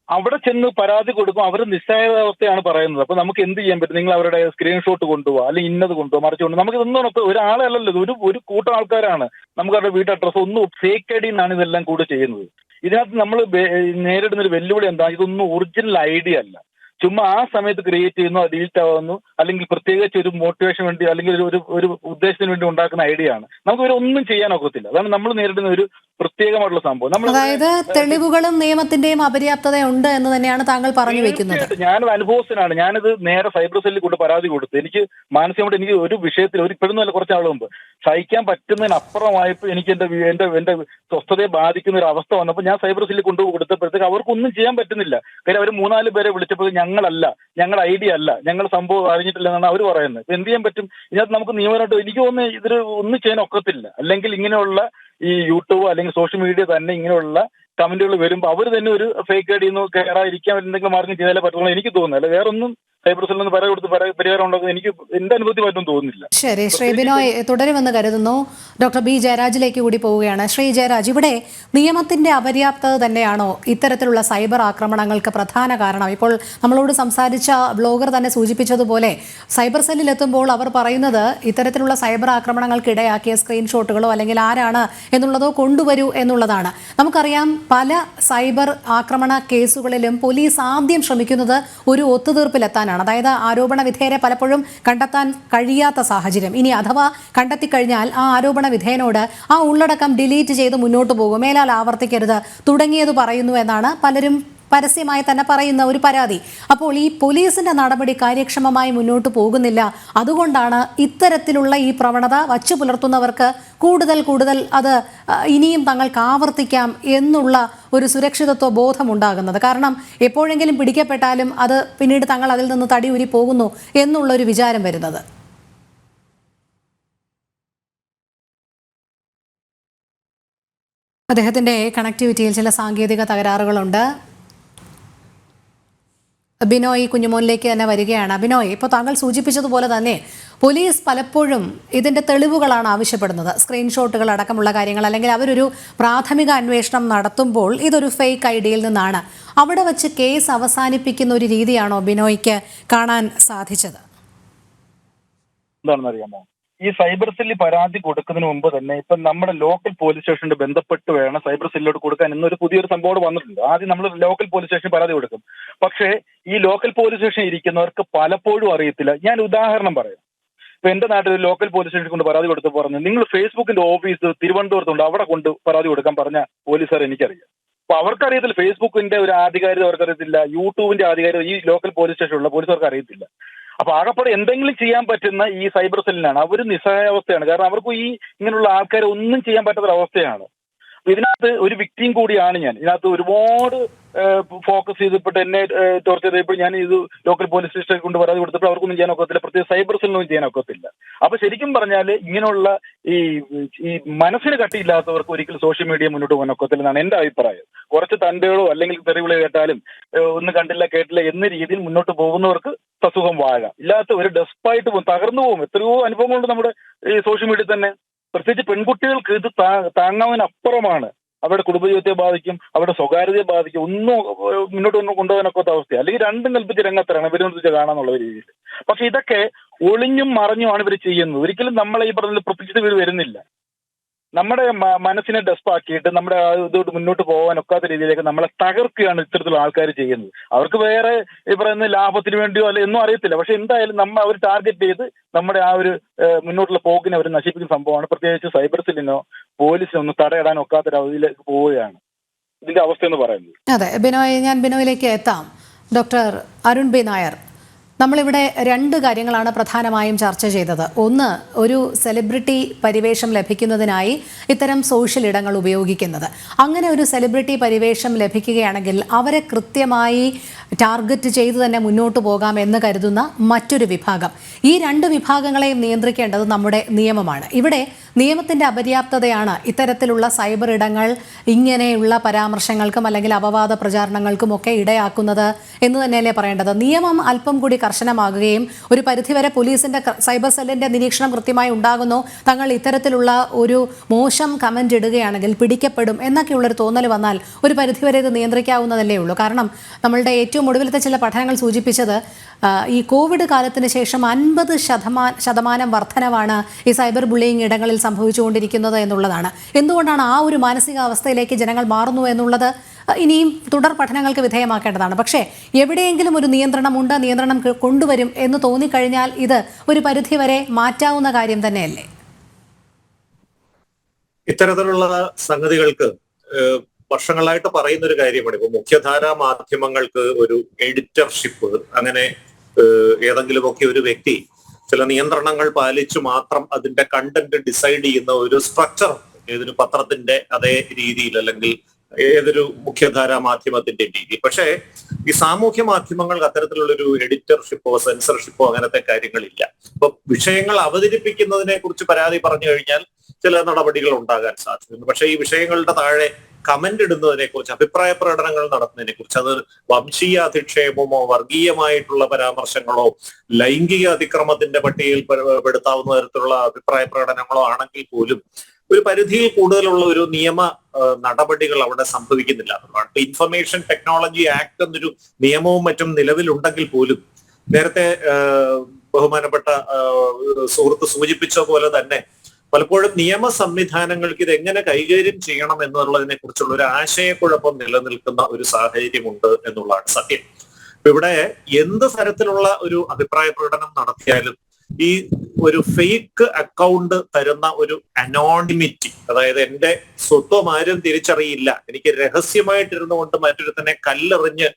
അവിടെ ചെന്ന് പരാതി കൊടുക്കും അവർ നിസ്സായതാവസ്ഥയാണ് പറയുന്നത്. അപ്പൊ നമുക്ക് എന്ത് ചെയ്യാൻ പറ്റും? നിങ്ങൾ അവരുടെ സ്ക്രീൻഷോട്ട് കൊണ്ടുപോകാം അല്ലെങ്കിൽ ഇന്നത് കൊണ്ടുപോകാം മറിച്ച് കൊണ്ട് നമുക്ക് ഇതൊന്നും ഒരാളെ അല്ലല്ലോ ഒരു ഒരു കൂട്ടം ആൾക്കാരാണ്. നമുക്ക് അവരുടെ വീട്ട് അഡ്രസ് ഒന്നും ഫേക്ക് ഐ ഡിന്നാണ് ഇതെല്ലാം കൂടെ ചെയ്യുന്നത്. ഇതിനകത്ത് നമ്മൾ നേരിടുന്ന ഒരു വെല്ലുവിളി എന്താ? ഇതൊന്നും ഒറിജിനൽ ഐഡിയ അല്ല. ചുമ്മാ ആ സമയത്ത് ക്രിയേറ്റ് ചെയ്യുന്നു ഡിലീറ്റ് ആവുന്നു അല്ലെങ്കിൽ പ്രത്യേകിച്ച് ഒരു മോട്ടിവേഷൻ വേണ്ടി അല്ലെങ്കിൽ ഒരു ഒരു ഉദ്ദേശത്തിന് വേണ്ടി ഉണ്ടാക്കുന്ന ഐഡിയ ആണ്. നമുക്ക് ഒരു ഒന്നും ചെയ്യാൻ ഒക്കത്തില്ല. അതാണ് നമ്മൾ നേരിടുന്ന ഒരു പ്രത്യേകമായിട്ടുള്ള സംഭവം. നമ്മൾ അതായത് തെളിവുകളും നിയമത്തിന്റെയും അപര്യാപ്തത ഉണ്ട് എന്ന് തന്നെയാണ് താങ്കൾ പറഞ്ഞു വെക്കുന്നത്. ഞാൻ അനുഭവസ്ഥനാണ്. ഞാനിത് നേരെ സൈബർ സെല്ലിൽ കൊണ്ട് പരാതി കൊടുത്തു. എനിക്ക് മാനസികമായിട്ട് എനിക്ക് ഒരു വിഷയത്തിൽ ഒരു ഇപ്പോഴൊന്നും കുറച്ച് ആൾ മുമ്പ്. സഹിക്കാൻ പറ്റുന്നതിനപ്പുറമായപ്പോൾ എനിക്ക് എന്റെ എന്റെ എന്റെ സ്വസ്ഥതയെ ബാധിക്കുന്ന ഒരു അവസ്ഥ വന്നപ്പോൾ ഞാൻ സൈബർ സെല്ലിൽ കൊണ്ടുപോയി കൊടുത്തപ്പോഴത്തേക്ക് അവർക്കൊന്നും ചെയ്യാൻ പറ്റുന്നില്ല. കാര്യം അവർ മൂന്നാൽ പേരെ വിളിച്ചപ്പോൾ ഞങ്ങൾ ഞങ്ങളല്ല ഞങ്ങളുടെ ഐഡിയ അല്ല ഞങ്ങൾ സംഭവം അറിഞ്ഞിട്ടില്ലെന്നാണ് അവർ പറയുന്നത്. എന്ത് ചെയ്യാൻ പറ്റും? ഇതിനകത്ത് നമുക്ക് നിയമപരമായിട്ട് എനിക്ക് തോന്നുന്നു ഇതിൽ ഒന്നും ചെയ്യാൻ ഒക്കത്തില്ല. അല്ലെങ്കിൽ ഇങ്ങനെയുള്ള ഈ യൂട്യൂബ് അല്ലെങ്കിൽ സോഷ്യൽ മീഡിയ തന്നെ ഇങ്ങനെയുള്ള കമന്റുകൾ വരുമ്പോൾ അവർ തന്നെ ഒരു ഫേക്ക് നിന്ന് കയറാതിരിക്കാൻ എന്തെങ്കിലും മാർഗം ചെയ്താലേ പറ്റുള്ളൂ എനിക്ക് തോന്നുന്നു. അല്ല വേറെ സെല്ലിൽ നിന്ന് പരാതി കൊടുത്ത് പരാ- പരിഹാരം ഉണ്ടാക്കുന്നത് എനിക്ക് എന്റെ അനുഭവത്തിൽ തോന്നുന്നില്ല. ശരി ശ്രീ ബിനോയ് തുടരുമെന്ന് കരുതുന്നു. ഡോക്ടർ ബി ജയരാജിലേക്ക് കൂടി പോവുകയാണ്. ശ്രീ ജയരാജ് ഇവിടെ നിയമത്തിന്റെ അപര്യാപ്തത തന്നെയാണോ ഇത്തരത്തിലുള്ള സൈബർ ആക്രമണങ്ങൾക്ക് പ്രധാന കാരണം? ഇപ്പോൾ നമ്മളോട് സംസാരിച്ച ബ്ലോഗർ തന്നെ സൂചിപ്പിച്ചതുപോലെ സൈബർ സെല്ലിൽ എത്തുമ്പോൾ അവർ പറയുന്നത് ഇത്തരത്തിലുള്ള സൈബർ ആക്രമണങ്ങൾക്ക് ഇടയാക്കിയ സ്ക്രീൻഷോട്ടുകളോ അല്ലെങ്കിൽ ആരാണ് എന്നുള്ളതോ കൊണ്ടുവരൂ എന്നുള്ളതാണ്. നമുക്കറിയാം പല സൈബർ ആക്രമണ കേസുകളിലും പോലീസ് ആദ്യം ശ്രമിക്കുന്നത് ഒരു ഒത്തുതീർപ്പിലെത്താനാണ്. അതായത് ആരോപണ വിധേയരെ പലപ്പോഴും കണ്ടെത്താൻ കഴിയാത്ത സാഹചര്യം. ഇനി അഥവാ കണ്ടെത്തിക്കഴിഞ്ഞാൽ ആ ആരോപണ വിധേയനോട് ആ ഉള്ളടക്കം ഡിലീറ്റ് ചെയ്ത് മുന്നോട്ട് പോകും. മേലാൽ ആവർത്തിക്കരുത്. തുടങ്ങിയത് പറയുന്നു എന്നാണ് പലരും പരസ്യമായി തന്നെ പറയുന്ന ഒരു പരാതി. അപ്പോൾ ഈ പോലീസിന്റെ നടപടി കാര്യക്ഷമമായി മുന്നോട്ട് പോകുന്നില്ല. അതുകൊണ്ടാണ് ഇത്തരത്തിലുള്ള ഈ പ്രവണത വച്ചു പുലർത്തുന്നവർക്ക് കൂടുതൽ കൂടുതൽ അത് ഇനിയും തങ്ങൾക്ക് ആവർത്തിക്കാം എന്നുള്ള ഒരു സുരക്ഷിതത്വ ബോധം ഉണ്ടാകുന്നത് കാരണം എപ്പോഴെങ്കിലും പിടിക്കപ്പെട്ടാലും അത് പിന്നീട് തങ്ങൾ അതിൽ നിന്ന് തടിയൂരി പോകുന്നു എന്നുള്ള ഒരു വിചാരം വരുന്നത്. അദ്ദേഹത്തിന്റെ കണക്ടിവിറ്റിയിൽ ചില സാങ്കേതിക തകരാറുകളുണ്ട്. ബിനോയ് കുഞ്ഞുമോനിലേക്ക് തന്നെ വരികയാണ്. ബിനോയ് ഇപ്പോൾ താങ്കൾ സൂചിപ്പിച്ചതുപോലെ തന്നെ പോലീസ് പലപ്പോഴും ഇതിന്റെ തെളിവുകളാണ് ആവശ്യപ്പെടുന്നത്. സ്ക്രീൻഷോട്ടുകൾ അടക്കമുള്ള കാര്യങ്ങൾ അല്ലെങ്കിൽ അവരൊരു പ്രാഥമിക അന്വേഷണം നടത്തുമ്പോൾ ഇതൊരു ഫേക്ക് ഐഡിയിൽ നിന്നാണ്. അവിടെ വച്ച് കേസ് അവസാനിപ്പിക്കുന്ന ഒരു രീതിയാണോ ബിനോയ്ക്ക് കാണാൻ സാധിച്ചത്? എന്താണെന്ന് അറിയാമോ ഈ സൈബർ സെല്ലിൽ പരാതി കൊടുക്കുന്നതിന് മുമ്പ് തന്നെ ഇപ്പം നമ്മുടെ ലോക്കൽ പോലീസ് സ്റ്റേഷന്റെ ബന്ധപ്പെട്ട് വേണം സൈബർ സെല്ലിലോട്ട് കൊടുക്കാൻ എന്നൊരു പുതിയൊരു സംഭവം വന്നിട്ടുണ്ട്. ആദ്യം നമ്മൾ ലോക്കൽ പോലീസ് സ്റ്റേഷനിൽ പരാതി കൊടുക്കും. പക്ഷേ ഈ ലോക്കൽ പോലീസ് സ്റ്റേഷനിൽ ഇരിക്കുന്നവർക്ക് പലപ്പോഴും അറിയത്തില്ല. ഞാൻ ഉദാഹരണം പറയാം. ഇപ്പൊ എന്റെ നാട്ടിൽ ലോക്കൽ പോലീസ് സ്റ്റേഷനിൽ കൊണ്ട് പരാതി കൊടുത്ത് പറഞ്ഞു നിങ്ങൾ ഫേസ്ബുക്കിന്റെ ഓഫീസ് തിരുവനന്തപുരത്തുണ്ട്. അവിടെ കൊണ്ട് പരാതി കൊടുക്കാൻ പറഞ്ഞ പോലീസുകാർ എനിക്കറിയാം. അപ്പൊ അവർക്കറിയത്തില്ല ഫേസ്ബുക്കിന്റെ ഒരു ആധികാരികത അവർക്കറിയത്തില്ല യൂട്യൂബിന്റെ ആധികാരികത ഈ ലോക്കൽ പോലീസ് സ്റ്റേഷനിലുള്ള പോലീസുകാർക്ക് അറിയത്തില്ല. അപ്പൊ ആകെപ്പാടെ എന്തെങ്കിലും ചെയ്യാൻ പറ്റുന്ന ഈ സൈബർ സെല്ലിനാണ് അവർ നിസ്സഹായാവസ്ഥയാണ്. കാരണം അവർക്ക് ഈ ഇങ്ങനെയുള്ള ആൾക്കാരെ ഒന്നും ചെയ്യാൻ പറ്റാത്ത അവസ്ഥയാണ് അപ്പൊ ഇതിനകത്ത് ഒരു വ്യക്തിയും കൂടിയാണ് ഞാൻ. ഇതിനകത്ത് ഒരുപാട് ഫോക്കസ് ചെയ്തപ്പെട്ട് എന്നെ ടോർച്ചർ ചെയ്തപ്പോൾ ഞാൻ ഇത് ലോക്കൽ പോലീസ് സ്റ്റേഷനിൽ കൊണ്ട് പരാതി കൊടുത്തപ്പോൾ അവർക്കൊന്നും ചെയ്യാൻ ഒക്കത്തില്ല. പ്രത്യേകിച്ച് സൈബർ സെല്ലൊന്നും ചെയ്യാൻ ഒക്കത്തില്ല. അപ്പൊ ശരിക്കും പറഞ്ഞാൽ ഇങ്ങനെയുള്ള ഈ ഈ മനസ്സിന് കട്ടിയില്ലാത്തവർക്ക് ഒരിക്കലും സോഷ്യൽ മീഡിയ മുന്നോട്ട് പോകാൻ ഒക്കത്തില്ല എന്നാണ് എന്റെ അഭിപ്രായം. കുറച്ച് തണ്ടുകളോ അല്ലെങ്കിൽ തെറിവിളി കേട്ടാലും ഒന്നും കണ്ടില്ല കേട്ടില്ല എന്ന രീതിയിൽ മുന്നോട്ട് പോകുന്നവർക്ക് സസുഖം വാഴ. ഇല്ലാത്ത ഒരു ഡെസ്പായിട്ട് പോകും തകർന്നു പോകും. എത്രയോ അനുഭവങ്ങളുണ്ട് നമ്മുടെ ഈ സോഷ്യൽ മീഡിയ തന്നെ. പ്രത്യേകിച്ച് പെൺകുട്ടികൾക്ക് ഇത് താ- താങ്ങാവുന്നതിനപ്പുറമാണ് അവരുടെ കുടുംബജീവിതത്തെ ബാധിക്കും അവരുടെ സ്വകാര്യതയെ ബാധിക്കും ഒന്നും മുന്നോട്ട് ഒന്നും കൊണ്ടുപോകാനൊക്കാത്ത അവസ്ഥ അല്ലെങ്കിൽ രണ്ടും കൽപ്പിച്ച് രംഗത്തിറങ്ങണം ഇവരെ കാണാന്നുള്ള രീതിയിൽ. പക്ഷെ ഇതൊക്കെ ഒളിഞ്ഞും മറിഞ്ഞുമാണ് ഇവർ ചെയ്യുന്നത്. ഒരിക്കലും നമ്മളെ ഈ പറഞ്ഞ പ്രത്യക്ഷത്തിൽ ഇവർ വരുന്നില്ല. നമ്മുടെ മനസ്സിനെ ഡെസ്പാക്കിയിട്ട് നമ്മുടെ ഇതോട്ട് മുന്നോട്ട് പോകാൻ ഒക്കാത്ത രീതിയിലേക്ക് നമ്മളെ തകർക്കുകയാണ് ഇത്തരത്തിലുള്ള ആൾക്കാർ ചെയ്യുന്നത്. അവർക്ക് വേറെ ഈ പറയുന്ന ലാഭത്തിന് വേണ്ടിയോ അല്ല എന്നും അറിയത്തില്ല. പക്ഷെ എന്തായാലും നമ്മൾ അവർ ടാർഗറ്റ് ചെയ്ത് നമ്മുടെ ആ ഒരു മുന്നോട്ടുള്ള പോക്കിനെ അവർ നശിപ്പിക്കുന്ന സംഭവമാണ്. പ്രത്യേകിച്ച് സൈബർ സെല്ലിനോ പോലീസിനോ ഒന്നും തടയിടാൻ ഒക്കാത്ത അവധിയിലേക്ക് പോവുകയാണ്. ഇതിന്റെ അവസ്ഥ എന്ന് പറയുന്നത്. അതെ. ബിനോയ് ഞാൻ ബിനോയിലേക്ക് എത്താം. Doctor Arun B Nair. നമ്മളിവിടെ രണ്ട് കാര്യങ്ങളാണ് പ്രധാനമായും ചർച്ച ചെയ്തത്. ഒന്ന് ഒരു സെലിബ്രിറ്റി പരിവേഷം ലഭിക്കുന്നതിനായി ഇത്തരം സോഷ്യൽ ഇടങ്ങൾ ഉപയോഗിക്കുന്നത്. അങ്ങനെ ഒരു സെലിബ്രിറ്റി പരിവേഷം ലഭിക്കുകയാണെങ്കിൽ അവരെ കൃത്യമായി ടാർഗറ്റ് ചെയ്തു തന്നെ മുന്നോട്ട് പോകാം എന്ന് കരുതുന്ന മറ്റൊരു വിഭാഗം. ഈ രണ്ട് വിഭാഗങ്ങളെയും നിയന്ത്രിക്കേണ്ടത് നമ്മുടെ നിയമമാണ്. ഇവിടെ നിയമത്തിന്റെ അപര്യാപ്തതയാണ് ഇത്തരത്തിലുള്ള സൈബർ ഇടങ്ങൾ ഇങ്ങനെയുള്ള പരാമർശങ്ങൾക്കും അല്ലെങ്കിൽ അപവാദ പ്രചാരണങ്ങൾക്കും ഒക്കെ ഇടയാക്കുന്നത് എന്ന് തന്നെയല്ലേ പറയേണ്ടത്? നിയമം അല്പം കൂടി കർശനമാകുകയും ഒരു പരിധിവരെ പോലീസിന്റെ സൈബർ സെല്ലിന്റെ നിരീക്ഷണം കൃത്യമായി ഉണ്ടാകുന്നു. തങ്ങൾ ഇത്തരത്തിലുള്ള ഒരു മോശം കമന്റ് ഇടുകയാണെങ്കിൽ പിടിക്കപ്പെടും എന്നൊക്കെയുള്ളൊരു തോന്നൽ വന്നാൽ ഒരു പരിധിവരെ ഇത് നിയന്ത്രിക്കാവുന്നതല്ലേ ഉള്ളൂ. കാരണം നമ്മളുടെ ഏറ്റവും ഒടുവിലത്തെ ചില പഠനങ്ങൾ സൂചിപ്പിച്ചത് ഈ കോവിഡ് കാലത്തിന് ശേഷം അൻപത് ശതമാ ശതമാനം വർധനവാണ് ഈ സൈബർ ബുള്ളിയിങ് ഇടങ്ങളിൽ സംഭവിച്ചുകൊണ്ടിരിക്കുന്നത് എന്നുള്ളതാണ്. എന്തുകൊണ്ടാണ് ആ ഒരു മാനസികാവസ്ഥയിലേക്ക് ജനങ്ങൾ മാറുന്നു എന്നുള്ളത്? ഇനിയും തുടർ പഠനങ്ങൾക്ക് വിധേയമാക്കേണ്ടതാണ്. പക്ഷേ എവിടെയെങ്കിലും ഒരു നിയന്ത്രണം ഉണ്ട് നിയന്ത്രണം കൊണ്ടുവരും എന്ന് തോന്നിക്കഴിഞ്ഞാൽ ഇത് ഒരു പരിധിവരെ മാറ്റാവുന്ന കാര്യം തന്നെയല്ലേ? ഇത്തരത്തിലുള്ള സംഗതികൾക്ക് വർഷങ്ങളായിട്ട് പറയുന്ന ഒരു കാര്യമാണ്. ഇപ്പൊ മുഖ്യധാര മാധ്യമങ്ങൾക്ക് ഒരു എഡിറ്റർഷിപ്പ് അങ്ങനെ ഏതെങ്കിലുമൊക്കെ ഒരു വ്യക്തി ചില നിയന്ത്രണങ്ങൾ പാലിച്ചു മാത്രം അതിന്റെ കണ്ടന്റ് ഡിസൈഡ് ചെയ്യുന്ന ഒരു സ്ട്രക്ചർ ഏതൊരു പത്രത്തിന്റെ അതേ രീതിയിൽ അല്ലെങ്കിൽ ഏതൊരു മുഖ്യധാരാ മാധ്യമത്തിന്റെ രീതി പക്ഷേ ഈ സാമൂഹ്യ മാധ്യമങ്ങൾക്ക് അത്തരത്തിലുള്ളൊരു എഡിറ്റർഷിപ്പോ സെൻസർഷിപ്പോ അങ്ങനത്തെ കാര്യങ്ങളില്ല. അപ്പൊ വിഷയങ്ങൾ അവതരിപ്പിക്കുന്നതിനെ കുറിച്ച് പരാതി പറഞ്ഞു കഴിഞ്ഞാൽ ചില നടപടികൾ ഉണ്ടാകാൻ സാധിക്കുന്നു പക്ഷേ ഈ വിഷയങ്ങളുടെ താഴെ കമന്റ് ഇടുന്നതിനെ കുറിച്ച് അഭിപ്രായ പ്രകടനങ്ങൾ നടത്തുന്നതിനെ കുറിച്ച് അത് വംശീയ അധിക്ഷേപമോ വർഗീയമായിട്ടുള്ള പരാമർശങ്ങളോ ലൈംഗിക അതിക്രമത്തിന്റെ പട്ടികയിൽ പെടുത്താവുന്ന തരത്തിലുള്ള അഭിപ്രായ പ്രകടനങ്ങളോ ആണെങ്കിൽ പോലും ഒരു പരിധിയിൽ കൂടുതലുള്ള ഒരു നിയമ നടപടികൾ അവിടെ സംഭവിക്കുന്നില്ല. ഇൻഫർമേഷൻ ടെക്നോളജി ആക്ട് എന്നൊരു നിയമവും മറ്റും നിലവിലുണ്ടെങ്കിൽ പോലും നേരത്തെ ബഹുമാനപ്പെട്ട സുഹൃത്ത് സൂചിപ്പിച്ച പോലെ തന്നെ പലപ്പോഴും നിയമ സംവിധാനങ്ങൾക്ക് ഇത് എങ്ങനെ കൈകാര്യം ചെയ്യണം എന്നുള്ളതിനെ കുറിച്ചുള്ള ഒരു ആശയക്കുഴപ്പം നിലനിൽക്കുന്ന ഒരു സാഹചര്യമുണ്ട് എന്നുള്ളതാണ് സത്യം. ഇവിടെ എന്ത് തരത്തിലുള്ള ഒരു അഭിപ്രായ പ്രകടനം നടത്തിയാലും ഈ ഒരു ഫേക്ക് അക്കൗണ്ട് തരുന്ന ഒരു അനോണിമിറ്റി അതായത് എന്റെ സ്വത്വം ആരും തിരിച്ചറിയില്ല. എനിക്ക് രഹസ്യമായിട്ടിരുന്നു കൊണ്ട് മറ്റൊരുത്തനെ കല്ലെറിഞ്ഞ്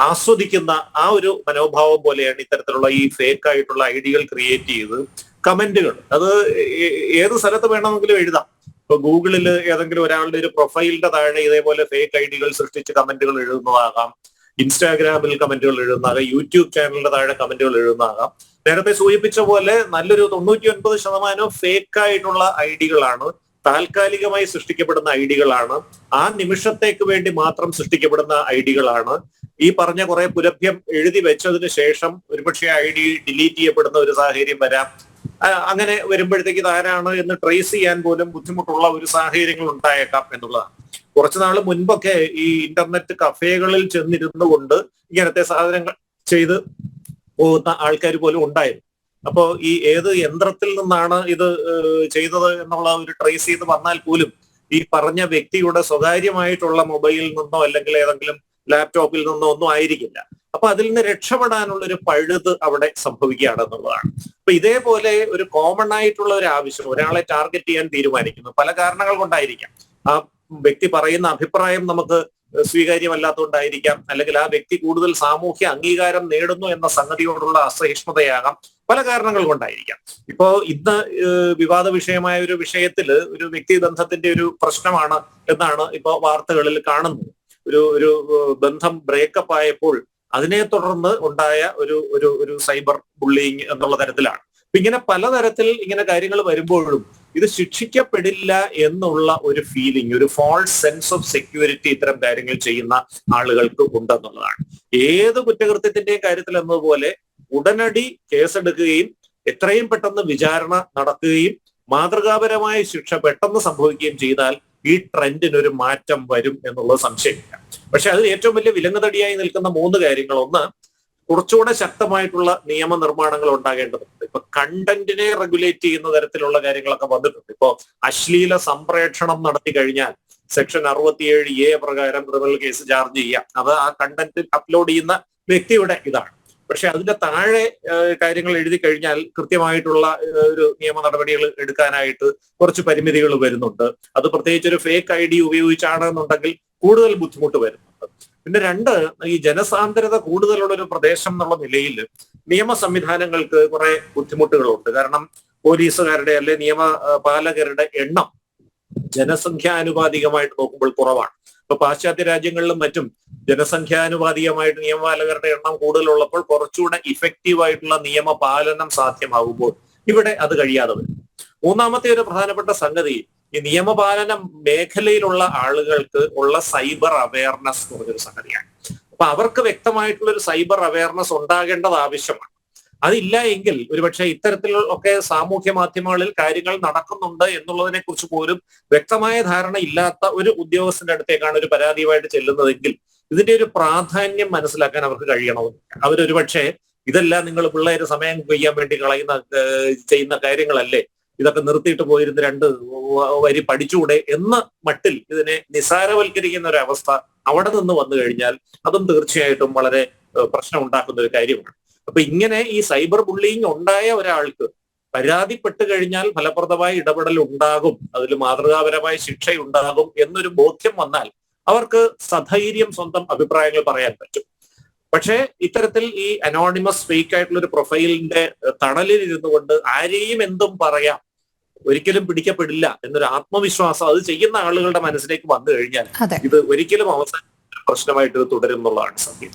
ആസ്വദിക്കുന്ന ആ ഒരു മനോഭാവം പോലെയാണ് ഇത്തരത്തിലുള്ള ഈ ഫേക്ക് ആയിട്ടുള്ള ഐഡികൾ ക്രിയേറ്റ് ചെയ്ത് കമന്റുകൾ. അത് ഏത് സ്ഥലത്ത് വേണമെങ്കിലും എഴുതാം. ഇപ്പൊ ഗൂഗിളിൽ ഏതെങ്കിലും ഒരാളുടെ ഒരു പ്രൊഫൈലിന്റെ താഴെ ഇതേപോലെ ഫേക്ക് ഐഡികൾ സൃഷ്ടിച്ച് കമന്റുകൾ എഴുതുന്നതാകാം. ഇൻസ്റ്റാഗ്രാമിൽ കമന്റുകൾ എഴുതുന്നതാകാം. യൂട്യൂബ് ചാനലിന്റെ താഴെ കമന്റുകൾ എഴുതുന്നതാകാം. നേരത്തെ സൂചിപ്പിച്ച പോലെ നല്ലൊരു തൊണ്ണൂറ്റി ഒൻപത് ശതമാനം ഫേക്ക് ആയിട്ടുള്ള ഐഡികളാണ്. താൽക്കാലികമായി സൃഷ്ടിക്കപ്പെടുന്ന ഐഡികളാണ്. ആ നിമിഷത്തേക്ക് വേണ്ടി മാത്രം സൃഷ്ടിക്കപ്പെടുന്ന ഐഡികളാണ്. ഈ പറഞ്ഞ കുറെ പുലഭ്യം എഴുതി വെച്ചതിന് ശേഷം ഒരുപക്ഷെ ഐ ഡി ഡിലീറ്റ് ചെയ്യപ്പെടുന്ന ഒരു സാഹചര്യം വരാം. അങ്ങനെ വരുമ്പോഴത്തേക്ക് ഇത് ആരാണ് എന്ന് ട്രേസ് ചെയ്യാൻ പോലും ബുദ്ധിമുട്ടുള്ള ഒരു സാഹചര്യങ്ങൾ ഉണ്ടായേക്കാം എന്നുള്ളതാണ്. കുറച്ചു നാൾ മുൻപൊക്കെ ഈ ഇന്റർനെറ്റ് കഫേകളിൽ ചെന്നിരുന്നു കൊണ്ട് ഇങ്ങനത്തെ സാധനങ്ങൾ ചെയ്ത് പോകുന്ന ആൾക്കാർ പോലും ഉണ്ടായിരുന്നു. അപ്പോ ഈ ഏത് യന്ത്രത്തിൽ നിന്നാണ് ഇത് ചെയ്തത് എന്നുള്ള ഒരു ട്രേസ് ചെയ്ത് വന്നാൽ പോലും ഈ പറഞ്ഞ വ്യക്തിയുടെ സ്വകാര്യമായിട്ടുള്ള മൊബൈലിൽ നിന്നോ അല്ലെങ്കിൽ ഏതെങ്കിലും ലാപ്ടോപ്പിൽ നിന്നോ ഒന്നും ആയിരിക്കില്ല. അപ്പൊ അതിൽ നിന്ന് രക്ഷപ്പെടാനുള്ള ഒരു പഴുത് അവിടെ സംഭവിക്കുകയാണ് എന്നുള്ളതാണ്. അപ്പൊ ഇതേപോലെ ഒരു കോമൺ ആയിട്ടുള്ള ഒരു ആവശ്യം ഒരാളെ ടാർഗറ്റ് ചെയ്യാൻ തീരുമാനിക്കുന്നു. പല കാരണങ്ങൾ കൊണ്ടായിരിക്കാം. ആ വ്യക്തി പറയുന്ന അഭിപ്രായം നമുക്ക് സ്വീകാര്യമല്ലാത്തതുകൊണ്ടായിരിക്കാം. അല്ലെങ്കിൽ ആ വ്യക്തി കൂടുതൽ സാമൂഹ്യ അംഗീകാരം നേടുന്നു എന്ന സംഗതിയോടുള്ള അസഹിഷ്ണുതയാകാം. പല കാരണങ്ങൾ കൊണ്ടായിരിക്കാം. ഇപ്പോ ഇന്ന് വിവാദ വിഷയമായ ഒരു വിഷയത്തിൽ ഒരു വ്യക്തി ബന്ധത്തിന്റെ ഒരു പ്രശ്നമാണ് എന്നാണ് ഇപ്പോ വാർത്തകളിൽ കാണുന്നത്. ഒരു ഒരു ബന്ധം ബ്രേക്കപ്പ് ആയപ്പോൾ അതിനെ തുടർന്ന് ഉണ്ടായ ഒരു ഒരു ഒരു സൈബർ ബുള്ളിങ് എന്നുള്ള തരത്തിലാണ്. ഇങ്ങനെ പലതരത്തിൽ ഇങ്ങനെ കാര്യങ്ങൾ വരുമ്പോഴും ഇത് ശിക്ഷിക്കപ്പെടില്ല എന്നുള്ള ഒരു ഫീലിംഗ് ഒരു ഫോൾസ് സെൻസ് ഓഫ് സെക്യൂരിറ്റി ഇത്തരം കാര്യങ്ങൾ ചെയ്യുന്ന ആളുകൾക്ക് ഉണ്ടെന്നുള്ളതാണ്. ഏത് കുറ്റകൃത്യത്തിന്റെയും കാര്യത്തിൽ എന്നതുപോലെ ഉടനടി കേസെടുക്കുകയും എത്രയും പെട്ടെന്ന് വിചാരണ നടക്കുകയും മാതൃകാപരമായ ശിക്ഷ പെട്ടെന്ന് സംഭവിക്കുകയും ചെയ്താൽ ഈ ട്രെൻഡിന് ഒരു മാറ്റം വരും എന്നുള്ളത് സംശയമില്ല. പക്ഷെ അതിൽ ഏറ്റവും വലിയ വിലങ്ങുതടിയായി നിൽക്കുന്ന മൂന്ന് കാര്യങ്ങൾ ഒന്ന് കുറച്ചുകൂടെ ശക്തമായിട്ടുള്ള നിയമനിർമ്മാണങ്ങൾ ഉണ്ടാകേണ്ടതുണ്ട്. ഇപ്പൊ കണ്ടന്റിനെ റെഗുലേറ്റ് ചെയ്യുന്ന തരത്തിലുള്ള കാര്യങ്ങളൊക്കെ വന്നിട്ടുണ്ട്. ഇപ്പോ അശ്ലീല സംപ്രേക്ഷണം നടത്തി കഴിഞ്ഞാൽ സെക്ഷൻ അറുപത്തിയേഴ് എ പ്രകാരം ക്രിമിനൽ കേസ് ചാർജ് ചെയ്യാം. അത് ആ കണ്ടന്റ് അപ്ലോഡ് ചെയ്യുന്ന വ്യക്തിയുടെ ഇതാണ്. പക്ഷെ അതിന്റെ താഴെ കാര്യങ്ങൾ എഴുതി കഴിഞ്ഞാൽ കൃത്യമായിട്ടുള്ള ഒരു നിയമ നടപടികൾ എടുക്കാനായിട്ട് കുറച്ച് പരിമിതികൾ വരുന്നുണ്ട്. അത് പ്രത്യേകിച്ച് ഒരു ഫേക്ക് ഐ ഡി ഉപയോഗിച്ചാണെന്നുണ്ടെങ്കിൽ കൂടുതൽ ബുദ്ധിമുട്ട് വരുന്നുണ്ട്. പിന്നെ രണ്ട് ഈ ജനസാന്ദ്രത കൂടുതലുള്ള ഒരു പ്രദേശം എന്നുള്ള നിലയിൽ നിയമ സംവിധാനങ്ങൾക്ക് കുറെ ബുദ്ധിമുട്ടുകളുണ്ട്. കാരണം പോലീസുകാരുടെ അല്ലെ നിയമ പാലകരുടെ എണ്ണം ജനസംഖ്യാനുപാതികമായിട്ട് നോക്കുമ്പോൾ കുറവാണ്. ഇപ്പൊ പാശ്ചാത്യ രാജ്യങ്ങളിലും മറ്റും ജനസംഖ്യാനുപാതികമായിട്ട് നിയമപാലകരുടെ എണ്ണം കൂടുതലുള്ളപ്പോൾ കുറച്ചുകൂടെ ഇഫക്റ്റീവ് ആയിട്ടുള്ള നിയമപാലനം സാധ്യമാകുമ്പോൾ ഇവിടെ അത് കഴിയാതെ വരും. മൂന്നാമത്തെ ഒരു പ്രധാനപ്പെട്ട സംഗതി ഈ നിയമപാലന മേഖലയിലുള്ള ആളുകൾക്ക് ഉള്ള സൈബർ അവയർനെസ് എന്ന് പറഞ്ഞൊരു സംഗതിയാണ്. അപ്പൊ അവർക്ക് വ്യക്തമായിട്ടുള്ള ഒരു സൈബർ അവയർനെസ് ഉണ്ടാകേണ്ടത് ആവശ്യമാണ്. അതില്ല എങ്കിൽ ഒരുപക്ഷെ ഇത്തരത്തിൽ ഒക്കെ സാമൂഹ്യ മാധ്യമങ്ങളിൽ കാര്യങ്ങൾ നടക്കുന്നുണ്ട് എന്നുള്ളതിനെ കുറിച്ച് പോലും വ്യക്തമായ ധാരണ ഇല്ലാത്ത ഒരു ഉദ്യോഗസ്ഥന്റെ അടുത്തേക്കാണ് ഒരു പരാതിയുമായിട്ട് ചെല്ലുന്നതെങ്കിൽ ഇതിന്റെ ഒരു പ്രാധാന്യം മനസ്സിലാക്കാൻ അവർക്ക് കഴിയണമെന്നില്ല. അവരൊരുപക്ഷെ ഇതെല്ലാം നിങ്ങൾ പിള്ളേര് സമയം കൊയ്യാൻ വേണ്ടി കളയുന്ന ചെയ്യുന്ന കാര്യങ്ങളല്ലേ? ഇതൊക്കെ നിർത്തിയിട്ട് പോയിരുന്ന രണ്ട് വരി പഠിച്ചുകൂടെ എന്ന മട്ടിൽ ഇതിനെ നിസാരവൽക്കരിക്കുന്ന ഒരു അവസ്ഥ അവിടെ നിന്ന് വന്നു കഴിഞ്ഞാൽ അതും തീർച്ചയായിട്ടും വളരെ പ്രശ്നം ഉണ്ടാക്കുന്ന ഒരു കാര്യമാണ്. അപ്പൊ ഇങ്ങനെ ഈ സൈബർ ബുള്ളിങ് ഉണ്ടായ ഒരാൾക്ക് പരാതിപ്പെട്ട് കഴിഞ്ഞാൽ ഫലപ്രദമായ ഇടപെടൽ ഉണ്ടാകും അതിൽ മാതൃകാപരമായ ശിക്ഷയുണ്ടാകും എന്നൊരു ബോധ്യം വന്നാൽ അവർക്ക് സധൈര്യം സ്വന്തം അഭിപ്രായങ്ങൾ പറയാൻ പറ്റും. പക്ഷേ ഇത്തരത്തിൽ ഈ അനോണിമസ് ഫേക്ക് ആയിട്ടുള്ള ഒരു പ്രൊഫൈലിന്റെ തണലിൽ ഇരുന്നു കൊണ്ട് ആരെയും എന്തും പറയാം ഒരിക്കലും പിടിക്കപ്പെടില്ല എന്നൊരു ആത്മവിശ്വാസം അത് ചെയ്യുന്ന ആളുകളുടെ മനസ്സിലേക്ക് വന്നു കഴിഞ്ഞാൽ ഇത് ഒരിക്കലും അവസാന പ്രശ്നമായിട്ട് ഇത് തുടരും എന്നുള്ളതാണ് സത്യം.